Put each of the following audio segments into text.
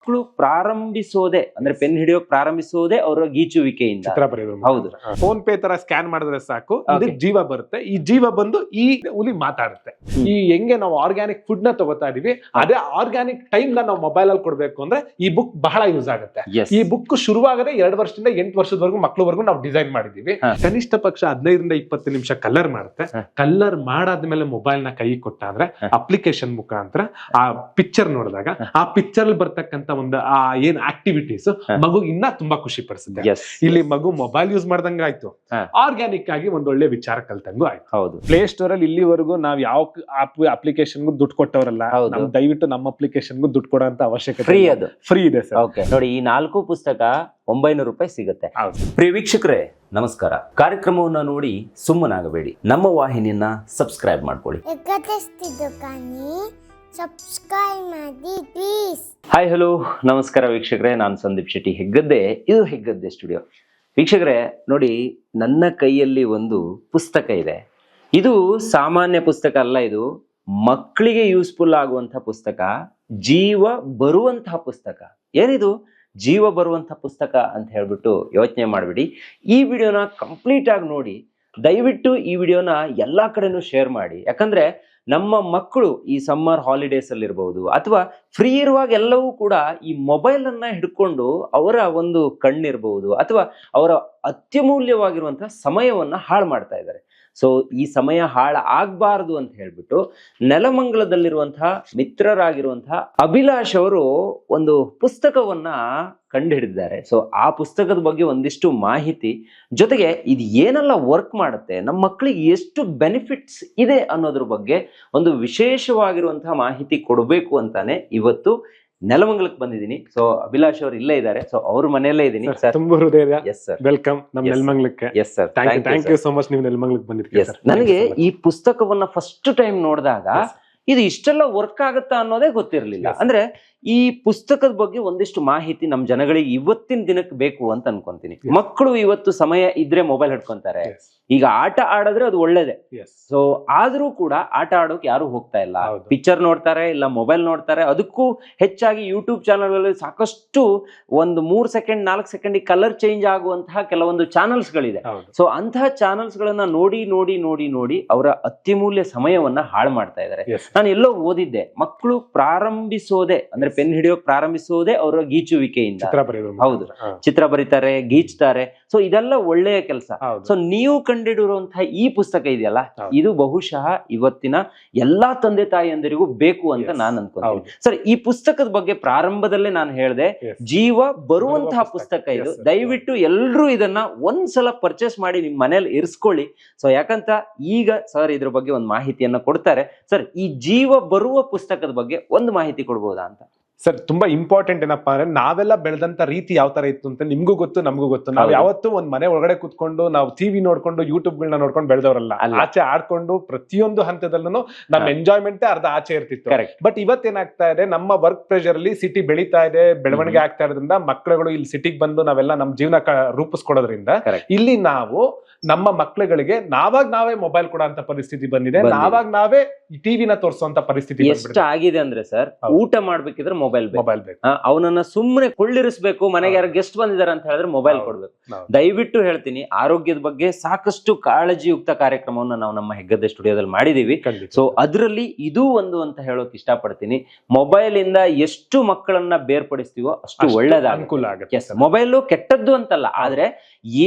ಮಕ್ಕಳು ಪ್ರಾರಂಭಿಸೋದೆ ಅಂದ್ರೆ ಪೆನ್ ಹಿಡಿಯೋಕ್ ಪ್ರಾರಂಭಿಸೋದೆ ಅವರ ಗೀಚುವಿಕೆಯಿಂದ ಚಿತ್ರ ಬರೆಯೋದು ಹೌದು. ಫೋನ್ ಪೇ ತರ ಸ್ಕ್ಯಾನ್ ಮಾಡಿದ್ರೆ ಸಾಕು ಇದಕ್ಕೆ ಜೀವ ಬರುತ್ತೆ. ಈ ಜೀವ ಬಂದು ಈ ಹುಲಿ ಮಾತಾಡುತ್ತೆ. ಈ ಹೆಂಗೆ ನಾವು ಆರ್ಗ್ಯಾನಿಕ್ ಫುಡ್ನ ತಗೋತಾ ಇದೀವಿ ಅದೇ ಆರ್ಗ್ಯಾನಿಕ್ ಟೈಮ್ನ ನಾವು ಮೊಬೈಲ್ ಅಲ್ಲಿ ಕೊಡ್ಬೇಕು ಅಂದ್ರೆ ಈ ಬುಕ್ ಬಹಳ ಯೂಸ್ ಆಗುತ್ತೆ. ಈ ಬುಕ್ ಶುರುವಾಗದೆ ಎರಡು ವರ್ಷದಿಂದ ಎಂಟು ವರ್ಷದವರೆಗೂ ಮಕ್ಕಳವರೆಗೂ ನಾವು ಡಿಸೈನ್ ಮಾಡಿದೀವಿ. ಹಾ. ಕನಿಷ್ಠ ಪಕ್ಷ ಹದಿನೈದರಿಂದ ಇಪ್ಪತ್ತು ನಿಮಿಷ ಕಲರ್ ಮಾಡುತ್ತೆ. ಹಾ. ಕಲರ್ ಮಾಡಾದ್ಮೇಲೆ ಮೊಬೈಲ್ನ ಕೈ ಕೊಟ್ಟಾದ್ರೆ ಹಾ. ಅಪ್ಲಿಕೇಶನ್ ಮುಖಾಂತರ ಆ ಪಿಕ್ಚರ್ ನೋಡಿದಾಗ ಆ ಪಿಕ್ಚರ್ ಅಲ್ಲಿ ಬರ್ತಕ್ಕಂತ ಒಂದು ಆ ಏನ್ ಆಕ್ಟಿವಿಟೀಸ್. ಮಗು ಇನ್ನ ತುಂಬಾ ಖುಷಿ ಪಡಿಸುತ್ತೆ ಇಲ್ಲಿ ಮಗು ಮೊಬೈಲ್ ಯೂಸ್ ಮಾಡ್ದಂಗ ಆಯ್ತು. ಆರ್ಗ್ಯಾನಿಕ್ ಆಗಿ ಒಂದೊಳ್ಳೆ ವಿಚಾರ ಕಲ್ತಂಗು ಆಯ್ತು. ಹೌದು. ಪ್ಲೇ ಸ್ಟೋರ್ ಅಲ್ಲಿ ಇಲ್ಲಿವರೆಗೂ ನಾವ್ ಯಾವ ಅಪ್ಲಿಕೇಶನ್ಗೂ ದುಡ್ಡು ಕೊಟ್ಟವರಲ್ಲ ದಯವಿಟ್ಟು ನಮ್ಮ ಅಪ್ಲಿಕೇಶನ್ಗೂ ದುಡ್ಡು ಕೊಡೋ ಅವಶ್ಯಕತೆ ಫ್ರೀ ಅದು. ಫ್ರೀ ಇದೆ ಸರ್. ಓಕೆ ನೋಡಿ ಈ ನಾಲ್ಕು ಪುಸ್ತಕ ಒಂಬೈನೂರು ರೂಪಾಯಿ ಸಿಗುತ್ತೆ. ಹೌದು. ಪ್ರಿಯ ವೀಕ್ಷಕರೇ ನಮಸ್ಕಾರ. ಕಾರ್ಯಕ್ರಮವನ್ನ ನೋಡಿ ಸುಮ್ಮನಾಗಬೇಡಿ. ನಮ್ಮ ವಾಹಿನಿಯನ್ನ ಸಬ್ಸ್ಕ್ರೈಬ್ ಮಾಡ್ಕೊಳ್ಳಿ. ಸಬ್ಸ್ಕ್ರೈಬ್ ಮಾಡಿ ಪ್ಲೀಸ್ ಹಾಯ್ ಹಲೋ ನಮಸ್ಕಾರ ವೀಕ್ಷಕರೇ, ನಾನು ಸಂದೀಪ್ ಶೆಟ್ಟಿ ಹೆಗ್ಗದ್ದೆ. ಇದು ಹೆಗ್ಗದ್ದೆ ಸ್ಟುಡಿಯೋ ವೀಕ್ಷಕರೇ, ನೋಡಿ, ನನ್ನ ಕೈಯಲ್ಲಿ ಒಂದು ಪುಸ್ತಕ ಇದೆ. ಇದು ಸಾಮಾನ್ಯ ಪುಸ್ತಕ ಅಲ್ಲ ಇದು. ಮಕ್ಕಳಿಗೆ ಯೂಸ್ಫುಲ್ ಆಗುವಂಥ ಪುಸ್ತಕ, ಜೀವ ಬರುವಂತಹ ಪುಸ್ತಕ. ಏನಿದು? ಜೀವ ಬರುವಂಥ ಪುಸ್ತಕ ಅಂತ ಹೇಳ್ಬಿಟ್ಟು ಯೋಚನೆ ಮಾಡಿಬಿಡಿ. ಈ ವಿಡಿಯೋನ ಕಂಪ್ಲೀಟ್ ಆಗಿ ನೋಡಿ. ದಯವಿಟ್ಟು ಈ ವಿಡಿಯೋನ ಎಲ್ಲಾ ಕಡೆನೂ ಶೇರ್ ಮಾಡಿ. ಯಾಕಂದ್ರೆ ನಮ್ಮ ಮಕ್ಕಳು ಈ ಸಮ್ಮರ್ ಹಾಲಿಡೇಸ್ ಅಲ್ಲಿ ಇರಬಹುದು ಅಥವಾ ಫ್ರೀ ಇರುವಾಗ ಎಲ್ಲವೂ ಕೂಡ ಈ ಮೊಬೈಲ್ ಅನ್ನ ಹಿಡ್ಕೊಂಡು ಅವರ ಒಂದು ಕಣ್ಣಿರಬಹುದು ಅಥವಾ ಅವರ ಅತ್ಯಮೂಲ್ಯವಾಗಿರುವಂತಹ ಸಮಯವನ್ನ ಹಾಳು ಮಾಡ್ತಾ ಇದ್ದಾರೆ. ಸೊ ಈ ಸಮಯ ಹಾಳ ಆಗ್ಬಾರ್ದು ಅಂತ ಹೇಳ್ಬಿಟ್ಟು ನೆಲಮಂಗಲದಲ್ಲಿರುವಂತಹ ಮಿತ್ರರಾಗಿರುವಂತಹ ಅಭಿಲಾಷ್ ಅವರು ಒಂದು ಪುಸ್ತಕವನ್ನ ಕಂಡುಹಿಡಿದಿದ್ದಾರೆ. ಸೊ ಆ ಪುಸ್ತಕದ ಬಗ್ಗೆ ಒಂದಿಷ್ಟು ಮಾಹಿತಿ. ಜೊತೆಗೆ ಇದು ಏನೆಲ್ಲ ವರ್ಕ್ ಮಾಡುತ್ತೆ, ನಮ್ಮ ಮಕ್ಕಳಿಗೆ ಎಷ್ಟು ಬೆನಿಫಿಟ್ಸ್ ಇದೆ ಅನ್ನೋದ್ರ ಬಗ್ಗೆ ಒಂದು ವಿಶೇಷವಾಗಿರುವಂತಹ ಮಾಹಿತಿ ಕೊಡಬೇಕು ಅಂತಾನೆ ಇವತ್ತು ನೆಲಮಂಗಲಕ್ಕೆ ಬಂದಿದ್ದೀನಿ. ಸೊ ಅಭಿಲಾಷ್ ಅವರು ಇಲ್ಲೇ ಇದ್ದಾರೆ. ಸೊ ಅವ್ರ ಮನೆಯಲ್ಲೇ ಇದ್ದೀನಿ. ಸರ್ ಸರ್ ತುಂಬ ಹೃದಯ. ಎಸ್ ಸರ್ ವೆಲ್ಕಮ್ ನಮ್ಮ ನೆಲಮಂಗಲಕ್ಕೆ. Yes sir thank you thank you so much ನೀವು ನೆಲಮಂಗಲಕ್ಕೆ ಬಂದಿದ್ದೀರಿ ಎಸ್ ನನಗೆ ಈ ಪುಸ್ತಕವನ್ನ ಫಸ್ಟ್ ಟೈಮ್ ನೋಡಿದಾಗ ಇದು ಇಷ್ಟೆಲ್ಲ ವರ್ಕ್ ಆಗುತ್ತಾ ಅನ್ನೋದೇ ಗೊತ್ತಿರಲಿಲ್ಲ. ಅಂದ್ರೆ ಈ ಪುಸ್ತಕದ ಬಗ್ಗೆ ಒಂದಿಷ್ಟು ಮಾಹಿತಿ ನಮ್ಮ ಜನಗಳಿಗೆ ಇವತ್ತಿನ ದಿನಕ್ಕೆ ಬೇಕು ಅಂತ ಅನ್ಕೊಂತೀನಿ. ಮಕ್ಕಳು ಇವತ್ತು ಸಮಯ ಇದ್ರೆ ಮೊಬೈಲ್ ಹಿಡ್ಕೊಂತಾರೆ. ಈಗ ಆಟ ಆಡಿದ್ರೆ ಅದು ಒಳ್ಳೇದೇ. ಸೊ ಆದ್ರೂ ಕೂಡ ಆಟ ಆಡೋಕೆ ಯಾರು ಹೋಗ್ತಾ ಇಲ್ಲ. ಪಿಕ್ಚರ್ ನೋಡ್ತಾರೆ ಇಲ್ಲ ಮೊಬೈಲ್ ನೋಡ್ತಾರೆ. ಅದಕ್ಕೂ ಹೆಚ್ಚಾಗಿ ಯೂಟ್ಯೂಬ್ ಚಾನಲ್ ಸಾಕಷ್ಟು ಒಂದು ಮೂರ್ ಸೆಕೆಂಡ್ ನಾಲ್ಕ್ ಸೆಕೆಂಡ್ ಕಲರ್ ಚೇಂಜ್ ಆಗುವಂತಹ ಕೆಲವೊಂದು ಚಾನಲ್ಸ್ ಗಳಿದೆ ಸೊ ಅಂತಹ ಚಾನಲ್ಸ್ ಗಳನ್ನ ನೋಡಿ ನೋಡಿ ನೋಡಿ ನೋಡಿ ಅವರ ಅತ್ಯಮೂಲ್ಯ ಸಮಯವನ್ನ ಹಾಳು ಮಾಡ್ತಾ ಇದ್ದಾರೆ. ನಾನು ಎಲ್ಲೋ ಓದಿದ್ದೆ ಮಕ್ಕಳು ಪ್ರಾರಂಭಿಸೋದೆ ಅಂದ್ರೆ ಪೆನ್ ಹಿಡಿಯೋಕ್ ಪ್ರಾರಂಭಿಸುವುದೇ ಅವರ ಗೀಚುವಿಕೆಯಿಂದ. ಹೌದು. ಚಿತ್ರ ಬರೀತಾರೆ ಗೀಚ್ತಾರೆ. ಸೊ ಇದೆಲ್ಲ ಒಳ್ಳೆಯ ಕೆಲಸ. ಸೊ ನೀವು ಕಂಡಿಡಿರುವಂತಹ ಈ ಪುಸ್ತಕ ಇದೆಯಲ್ಲ? ಇದು ಬಹುಶಃ ಇವತ್ತಿನ ಎಲ್ಲಾ ತಂದೆ ತಾಯಿಯಂದರಿಗೂ ಬೇಕು ಅಂತ. ನಾನು ಅನ್ಕೊಂತೀನಿ. ಸರ್ ಈ ಪುಸ್ತಕದ ಬಗ್ಗೆ ಪ್ರಾರಂಭದಲ್ಲೇ ನಾನು ಹೇಳಿದೆ ಜೀವ ಬರುವಂತಹ ಪುಸ್ತಕ. ಇದು. ದಯವಿಟ್ಟು ಎಲ್ಲರೂ ಇದನ್ನ ಒಂದ್ಸಲ ಪರ್ಚೇಸ್ ಮಾಡಿ ನಿಮ್ ಮನೇಲಿ ಇರಿಸ್ಕೊಳ್ಳಿ. ಸೊ ಯಾಕಂತ ಈಗ ಸರ್ ಇದ್ರ ಬಗ್ಗೆ ಒಂದು ಮಾಹಿತಿಯನ್ನ ಕೊಡ್ತಾರೆ. ಸರ್ ಈ ಜೀವ ಬರುವ ಪುಸ್ತಕದ ಬಗ್ಗೆ ಒಂದು ಮಾಹಿತಿ ಕೊಡ್ಬೋದಾ ಅಂತ? ಸರ್ ತುಂಬಾ ಇಂಪಾರ್ಟೆಂಟ್ ಏನಪ್ಪಾ ಅಂದ್ರೆ ನಾವೆಲ್ಲ ಬೆಳೆದಂತ ರೀತಿ ಯಾವ ತರ ಇತ್ತು ಅಂತ ನಿಮ್ಗೂ ಗೊತ್ತು ನಮಗೂ ಗೊತ್ತು. ನಾವು. ಯಾವತ್ತೂ ಒಂದ್ ಮನೆ ಒಳಗಡೆ ಕುತ್ಕೊಂಡು ನಾವು ಟಿವಿ ನೋಡ್ಕೊಂಡು ಯೂಟ್ಯೂಬ್ ಗಳನ್ನ ನೋಡ್ಕೊಂಡು ಬೆಳೆದವರಲ್ಲ. ಆಚೆ ಆಡ್ಕೊಂಡು ಪ್ರತಿಯೊಂದು ಹಂತದಲ್ಲೂ ನಮ್. ಎಂಜಾಯ್ಮೆಂಟ್ ಅರ್ಧ ಆಚೆ ಇರ್ತಿತ್ತು. ಬಟ್ ಇವತ್ತೇನಾಗ್ತಾ ಇದೆ ನಮ್ಮ ವರ್ಕ್ ಪ್ರೆಷರ್ ಅಲ್ಲಿ ಸಿಟಿ ಬೆಳೀತಾ ಇದೆ ಬೆಳವಣಿಗೆ ಆಗ್ತಾ ಇರೋದ್ರಿಂದ ಮಕ್ಕಳುಗಳು ಇಲ್ಲಿ ಸಿಟಿಗೆ ಬಂದು ನಾವೆಲ್ಲ ನಮ್ಮ ಜೀವನ ರೂಪಿಸ್ಕೊಡೋದ್ರಿಂದ ಇಲ್ಲಿ ನಾವು ನಮ್ಮ ಮಕ್ಕಳುಗಳಿಗೆ ನಾವಾಗ ನಾವೇ ಮೊಬೈಲ್ ಕೊಡೋ ಅಂತ ಪರಿಸ್ಥಿತಿ ಬಂದಿದೆ. ನಾವಾಗ ನಾವೇ ಟಿವಿನ ತೋರಿಸುವಂತ ಪರಿಸ್ಥಿತಿ ಎಷ್ಟು ಆಗಿದೆ ಅಂದ್ರೆ ಸರ್ ಊಟ ಮಾಡ್ಬೇಕಿದ್ರೆ ಮೊಬೈಲ್ ಮೊಬೈಲ್ ಬೇಕು. ಅವನನ್ನ ಸುಮ್ಮನೆ ಕುಳ್ಳಿರಿಸಬೇಕು ಮನೆಗೆ ಯಾರು ಗೆಸ್ಟ್ ಬಂದಿದ್ದಾರೆ ಅಂತ ಹೇಳಿದ್ರೆ ಮೊಬೈಲ್ ಕೊಡ್ಬೇಕು. ದಯವಿಟ್ಟು ಹೇಳ್ತೀನಿ ಆರೋಗ್ಯದ ಬಗ್ಗೆ ಸಾಕಷ್ಟು ಕಾಳಜಿಯುಕ್ತ ಕಾರ್ಯಕ್ರಮವನ್ನು ನಾವು ನಮ್ಮ ಹೆಗ್ಗದ್ದೆ ಸ್ಟುಡಿಯೋದಲ್ಲಿ ಮಾಡಿದೀವಿ. ಸೊ ಅದರಲ್ಲಿ ಇದು ಒಂದು ಅಂತ ಹೇಳೋಕೆ ಇಷ್ಟಪಡ್ತೀನಿ. ಮೊಬೈಲ್ ಇಂದ ಎಷ್ಟು ಮಕ್ಕಳನ್ನ ಬೇರ್ಪಡಿಸ್ತೀವೋ ಅಷ್ಟು ಒಳ್ಳೇದ ಅನುಕೂಲ ಆಗುತ್ತೆ. ಮೊಬೈಲ್ ಕೆಟ್ಟದ್ದು ಅಂತಲ್ಲ ಆದ್ರೆ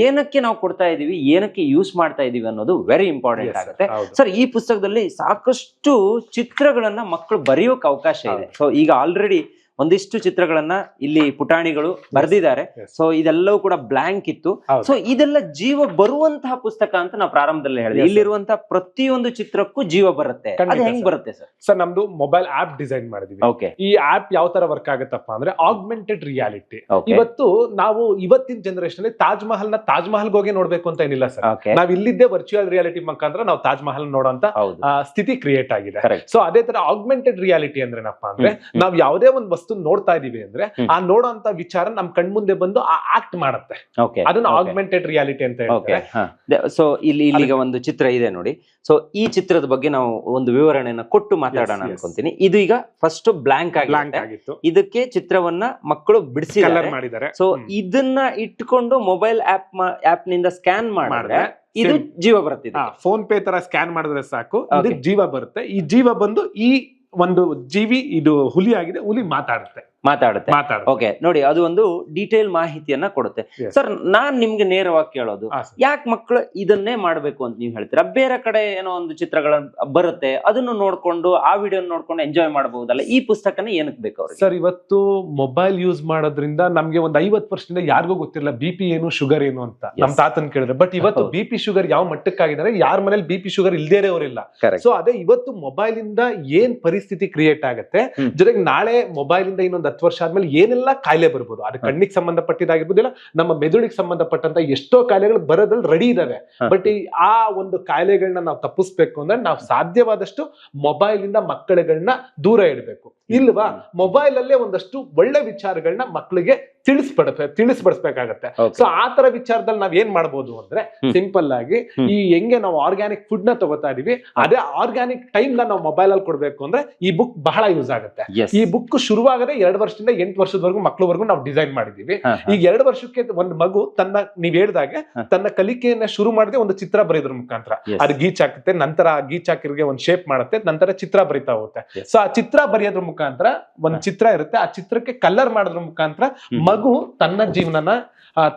ಏನಕ್ಕೆ ನಾವು ಕೊಡ್ತಾ ಇದೀವಿ ಏನಕ್ಕೆ ಯೂಸ್ ಮಾಡ್ತಾ ಇದೀವಿ ಅನ್ನೋದು ವೆರಿ ಇಂಪಾರ್ಟೆಂಟ್ ಆಗುತ್ತೆ. ಸರ್ ಈ ಪುಸ್ತಕದಲ್ಲಿ ಸಾಕಷ್ಟು ಚಿತ್ರಗಳನ್ನ ಮಕ್ಕಳು ಬರೆಯೋಕೆ ಅವಕಾಶ ಇದೆ. ಸೊ ಈಗ ಆಲ್ರೆಡಿ ಒಂದಿಷ್ಟು ಚಿತ್ರಗಳನ್ನ ಇಲ್ಲಿ ಪುಟಾಣಿಗಳು ಬರೆದಿದ್ದಾರೆ. ಸೊ ಇದೆಲ್ಲವೂ ಕೂಡ ಬ್ಲಾಂಕ್ ಇತ್ತು. ಸೊ ಇದೆಲ್ಲ ಜೀವ ಬರುವಂತಹ ಪುಸ್ತಕ ಅಂತ ನಾವು ಪ್ರಾರಂಭದಲ್ಲಿ ಹೇಳಿದ್ವಿ. ಇಲ್ಲಿರುವಂತಹ ಪ್ರತಿಯೊಂದು ಚಿತ್ರಕ್ಕೂ ಜೀವ ಬರುತ್ತೆ. ಅದು ಹೆಂಗ್ ಬರುತ್ತೆ ಸರ್ ಸರ್ ನಮ್ದು ಮೊಬೈಲ್ ಆಪ್ ಡಿಸೈನ್ ಮಾಡಿದೀವಿ. ಓಕೆ ಈ ಆಪ್ ಯಾವ ತರ ವರ್ಕ್ ಆಗುತ್ತಪ್ಪ ಅಂದ್ರೆ ಆಗ್ಮೆಂಟೆಡ್ ರಿಯಾಲಿಟಿ ಇವತ್ತು ನಾವು ಇವತ್ತಿನ ಜನರೇಷನ್ ಅಲ್ಲಿ ತಾಜ್ ಮಹಲ್ನ ತಾಜ್ ಮಹಲ್ ಹೋಗಿ ನೋಡ್ಬೇಕು ಅಂತ ಏನಿಲ್ಲ ಸರ್ ನಾವ್ ಇಲ್ಲಿದ್ದೇ ವರ್ಚುವಲ್ ರಿಯಾಲಿಟಿ ಮುಖಾಂತರ ನಾವು ತಾಜ್ ಮಹಲ್ ನೋಡೋಂತ ಹೌದು. ಸ್ಥಿತಿ ಕ್ರಿಯೇಟ್ ಆಗಿದೆ. ಸೊ ಅದೇ ತರ ಆಗ್ಮೆಂಟೆಡ್ ರಿಯಾಲಿಟಿ ಅಂದ್ರೆ ಏನಪ್ಪಾ ಅಂದ್ರೆ. ನಾವ್ ಯಾವುದೇ ಒಂದು ವಸ್ತು ನೋಡ್ತಾ ಇದೀವಿ ಅಂದ್ರೆ. ಆ ನೋಡೋಂತ ವಿಚಾರ ನಮ್ ಕಣ್ಮುಂದೆ ಬಂದು ಆ ಆಕ್ಟ್ ಮಾಡುತ್ತೆ. ಅದನ್ನ ಆಗ್ಮೆಂಟೆಡ್ ರಿಯಾಲಿಟಿ ಅಂತ ಹೇಳ್ತಾರೆ. ಸೊ ಇಲ್ಲಿ ಇಲ್ಲಿಗ ಒಂದು ಚಿತ್ರ ಇದೆ ನೋಡಿ. ಸೊ ಈ ಚಿತ್ರದ ಬಗ್ಗೆ ನಾವು ಒಂದು ವಿವರಣೆಯನ್ನ ಕೊಟ್ಟು ಮಾತಾಡೋಣ. ಅನ್ಕೊಂತೀನಿ. ಇದು ಈಗ ಫಸ್ಟ್ ಬ್ಲಾಂಕ್ ಬ್ಲಾಂಕ್ ಆಗಿತ್ತು. ಇದಕ್ಕೆ ಚಿತ್ರವನ್ನ ಮಕ್ಕಳು ಬಿಡಿಸಿ ಮಾಡಿದ್ದಾರೆ. ಸೊ ಇದನ್ನ ಇಟ್ಕೊಂಡು ಮೊಬೈಲ್ ಆಪ್ ಆಪ್ನಿಂದ ಸ್ಕ್ಯಾನ್ ಮಾಡಿದ್ರೆ ಇದು ಜೀವ ಬರುತ್ತೆ ಫೋನ್ ಪೇ ತರ ಸ್ಕ್ಯಾನ್ ಮಾಡಿದ್ರೆ ಸಾಕು. ಇದು ಜೀವ ಬರುತ್ತೆ. ಈ ಜೀವ ಬಂದು ಈ ಒಂದು ಜೀವಿ ಇದು ಹುಲಿ ಆಗಿದೆ ಹುಲಿ ಮಾತಾಡುತ್ತೆ. ಮಾತಾಡುತ್ತೆ. ಓಕೆ ನೋಡಿ ಅದು ಒಂದು ಡೀಟೇಲ್ ಮಾಹಿತಿಯನ್ನ ಕೊಡುತ್ತೆ. ಸರ್ ನಾನ್ ನಿಮ್ಗೆ ನೇರವಾಗಿ ಕೇಳೋದು. ಯಾಕೆ ಮಕ್ಕಳು ಇದನ್ನೇ ಮಾಡ್ಬೇಕು ಅಂತ ನೀವು ಹೇಳ್ತೀರಾ? ಬೇರೆ ಕಡೆ ಏನೋ ಒಂದು ಚಿತ್ರಗಳ ಬರುತ್ತೆ. ಅದನ್ನು ನೋಡ್ಕೊಂಡು ಆ ವಿಡಿಯೋ ನೋಡ್ಕೊಂಡು ಎಂಜಾಯ್ ಮಾಡಬಹುದಲ್ಲ ಈ ಪುಸ್ತಕನ ಏನಕ್ಕೆ ಬೇಕು ಅವ್ರಿಗೆ? ಸರ್ ಇವತ್ತು ಮೊಬೈಲ್ ಯೂಸ್ ಮಾಡೋದ್ರಿಂದ ನಮ್ಗೆ ಒಂದ್ ಐವತ್ ವರ್ಷದಿಂದ ಯಾರಿಗೂ ಗೊತ್ತಿರಲ್ಲ ಬಿ ಪಿ ಏನು ಶುಗರ್ ಏನು ಅಂತ. ನಮ್. ತಾತನ್ ಕೇಳಿದ್ರೆ. ಬಟ್ ಇವತ್ತು. ಬಿ ಪಿ ಶುಗರ್ ಯಾವ ಮಟ್ಟಕ್ಕಾಗಿದ್ದಾರೆ? ಯಾರ ಮನೇಲಿ ಬಿ ಪಿ ಶುಗರ್ ಇಲ್ದೇ ಇರೋರಿಲ್ಲ. ಸೊ ಅದೇ ಇವತ್ತು ಮೊಬೈಲ್ ಇಂದ ಏನ್ ಪರಿಸ್ಥಿತಿ ಕ್ರಿಯೇಟ್ ಆಗುತ್ತೆ. ಜೊತೆಗೆ ನಾಳೆ ಮೊಬೈಲ್ ಇಂದ ಇನ್ನೊಂದ್ ಹತ್ತು ವರ್ಷ ಆದ್ಮೇಲೆ ಏನೆಲ್ಲ ಕಾಯಿಲೆ ಬರ್ಬೋದು? ಅದು ಕಣ್ಣಿಗೆ ಸಂಬಂಧಪಟ್ಟಿದ್ದಾಗಿರ್ಬೋದು ಇಲ್ಲ ನಮ್ಮ ಮೆದುಳಿಗೆ ಸಂಬಂಧಪಟ್ಟಂತ ಎಷ್ಟೋ ಕಾಯಿಲೆಗಳು ಬರೋದ್ರಲ್ಲಿ ರೆಡಿ ಇದಾವೆ. ಬಟ್ ಈ ಆ ಒಂದು ಕಾಯಿಲೆಗಳನ್ನ ನಾವು ತಪ್ಪಿಸ್ಬೇಕು ಅಂದ್ರೆ ನಾವು ಸಾಧ್ಯವಾದಷ್ಟು ಮೊಬೈಲ್ ಇಂದ ಮಕ್ಕಳುಗಳನ್ನ ದೂರ ಇಡಬೇಕು. ಇಲ್ವಾ? ಮೊಬೈಲ್ ಅಲ್ಲೇ ಒಂದಷ್ಟು ಒಳ್ಳೆ ವಿಚಾರಗಳನ್ನ ಮಕ್ಕಳಿಗೆ ತಿಳಿಸ್ಬಡ ತಿಳಿಸ್ಬಡಿಸ್ಬೇಕಾಗತ್ತೆ. ಸೊ ಆ ತರ ವಿಚಾರದಲ್ಲಿ ನಾವ್ ಏನ್ ಮಾಡ್ಬೋದು ಅಂದ್ರೆ ಸಿಂಪಲ್ ಆಗಿ ಈ ಹೆಂಗೆ ನಾವು ಆರ್ಗ್ಯಾನಿಕ್ ಫುಡ್ನ ತಗೋತಾ ಇದೀವಿ ಅದೇ ಆರ್ಗ್ಯಾನಿಕ್ ಟೈಮ್ನ ನಾವು ಮೊಬೈಲ್ ಅಲ್ಲಿ ಕೊಡ್ಬೇಕು ಅಂದ್ರೆ ಈ ಬುಕ್ ಬಹಳ ಯೂಸ್ ಆಗುತ್ತೆ. ಈ ಬುಕ್ ಶುರುವಾಗದೆ ಎರಡು ವರ್ಷದಿಂದ ಎಂಟು ವರ್ಷದವರೆಗೂ ಮಕ್ಕಳವರೆಗೂ ನಾವು ಡಿಸೈನ್ ಮಾಡಿದೀವಿ. ಈಗ ಎರಡು ವರ್ಷಕ್ಕೆ ಒಂದು ಮಗು ತನ್ನ ನೀವ್ ಹೇಳ್ದಾಗೆ. ತನ್ನ ಕಲಿಕೆಯನ್ನ ಶುರು ಮಾಡದೆ ಒಂದು ಚಿತ್ರ ಬರೆಯೋದ್ರ ಮುಖಾಂತರ. ಅದು ಗೀಚ್ ಹಾಕುತ್ತೆ ನಂತರ ಆ ಗೀಚ್ ಹಾಕಿರ್ಗೆ ಒಂದು ಶೇಪ್ ಮಾಡುತ್ತೆ ನಂತರ ಚಿತ್ರ ಬರಿತಾ ಹೋಗುತ್ತೆ. ಸೊ ಆ ಚಿತ್ರ ಬರೆಯೋದ್ರ ಮುಖಾಂತರ ಒಂದ್ ಚಿತ್ರ ಇರುತ್ತೆ ಆ ಚಿತ್ರಕ್ಕೆ ಕಲರ್ ಮಾಡೋದ್ರ ಮುಖಾಂತರ. ಮಗು ತನ್ನ ಜೀವನನ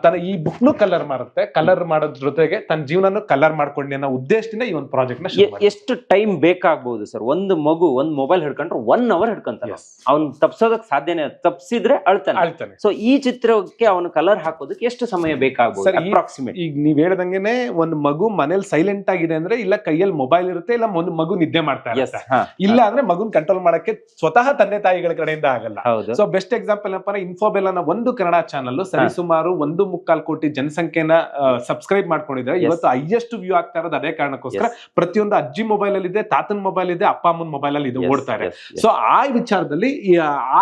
ತನ್ನ ಈ ಬುಕ್ ನು ಕಲರ್ ಮಾಡುತ್ತೆ. ಕಲರ್ ಮಾಡೋದ್ರ ಜೊತೆಗೆ ತನ್ನ ಜೀವನನು ಕಲರ್ ಮಾಡ್ಕೊಂಡಿ ಅನ್ನೋ ಉದ್ದೇಶದಿಂದ ಈ ಒಂದು ಪ್ರಾಜೆಕ್ಟ್ನ ಎಷ್ಟು ಟೈಮ್ ಬೇಕಾಗಬಹುದು ಸರ್? ಒಂದು ಮಗು ಒಂದ್ ಮೊಬೈಲ್ ಹಿಡ್ಕೊಂಡ್ರೆ ಒನ್ ಅವರ್ ಹಿಡ್ಕೊಂತಾನೆ. ಅವ್ನ್ ತಪ್ಸೋದಕ್ ಸಾಧ್ಯನೇ. ತಪ್ಸಿದ್ರೆ ಅಳ್ತಾನೆ. ಅಳ್ತಾನೆ. ಸೊ ಈ ಚಿತ್ರಕ್ಕೆ ಅವನು ಕಲರ್ ಹಾಕೋದಕ್ಕೆ ಎಷ್ಟು ಸಮಯ ಬೇಕಾಗಬಹುದು ಸರ್ ಅಪ್ರಾಕ್ಸಿಮೇಟ್ ಈಗ ನೀವ್ ಹೇಳ್ದಂಗೆನೆ ಒಂದು ಮಗು ಮನೇಲಿ ಸೈಲೆಂಟ್ ಆಗಿದೆ ಅಂದ್ರೆ ಇಲ್ಲ ಕೈಯಲ್ಲಿ ಮೊಬೈಲ್ ಇರುತ್ತೆ ಇಲ್ಲ ಒಂದು ಮಗು ನಿದ್ದೆ ಮಾಡ್ತಾ ಇರುತ್ತೆ. ಇಲ್ಲ ಅಂದ್ರೆ ಮಗುನ್ ಕಂಟ್ರೋಲ್ ಮಾಡಕ್ಕೆ ಸ್ವತಃ ತಂದೆ ತಾಯಿಗಳ ಕಡೆಯಿಂದ ಆಗಲ್ಲ. ಸೊ ಬೆಸ್ಟ್ ಎಕ್ಸಾಂಪಲ್ ಏನಪ್ಪ ಇನ್ಫೋಬೆಲ್ ಅನ್ನೋ ಒಂದು ಕನ್ನಡ ಚಾನಲ್ ಸರಿಸುಮಾರು ಒಂದು ಮುಕ್ಕಾಲ್ ಕೋಟಿ ಜನಸಂಖ್ಯೆನ ಸಬ್ಸ್ಕ್ರೈಬ್ ಮಾಡ್ಕೊಂಡಿದ್ದಾರೆ ಇವತ್ತು ಹೈಯೆಸ್ಟ್ ವ್ಯೂ ಆಗ್ತಾ ಇರೋದು ಅದೇ ಕಾರಣಕ್ಕೋಸ್ಕರ ಪ್ರತಿಯೊಂದು ಅಜ್ಜಿ ಮೊಬೈಲ್ ಅಲ್ಲಿ ಇದೆ ತಾತನ್ ಮೊಬೈಲ್ ಇದೆ ಅಪ್ಪ ಅಮ್ಮನ ಮೊಬೈಲ್ ಅಲ್ಲಿ ಇದು ಓಡ್ತಾರೆ. ಸೊ ಆ ವಿಚಾರದಲ್ಲಿ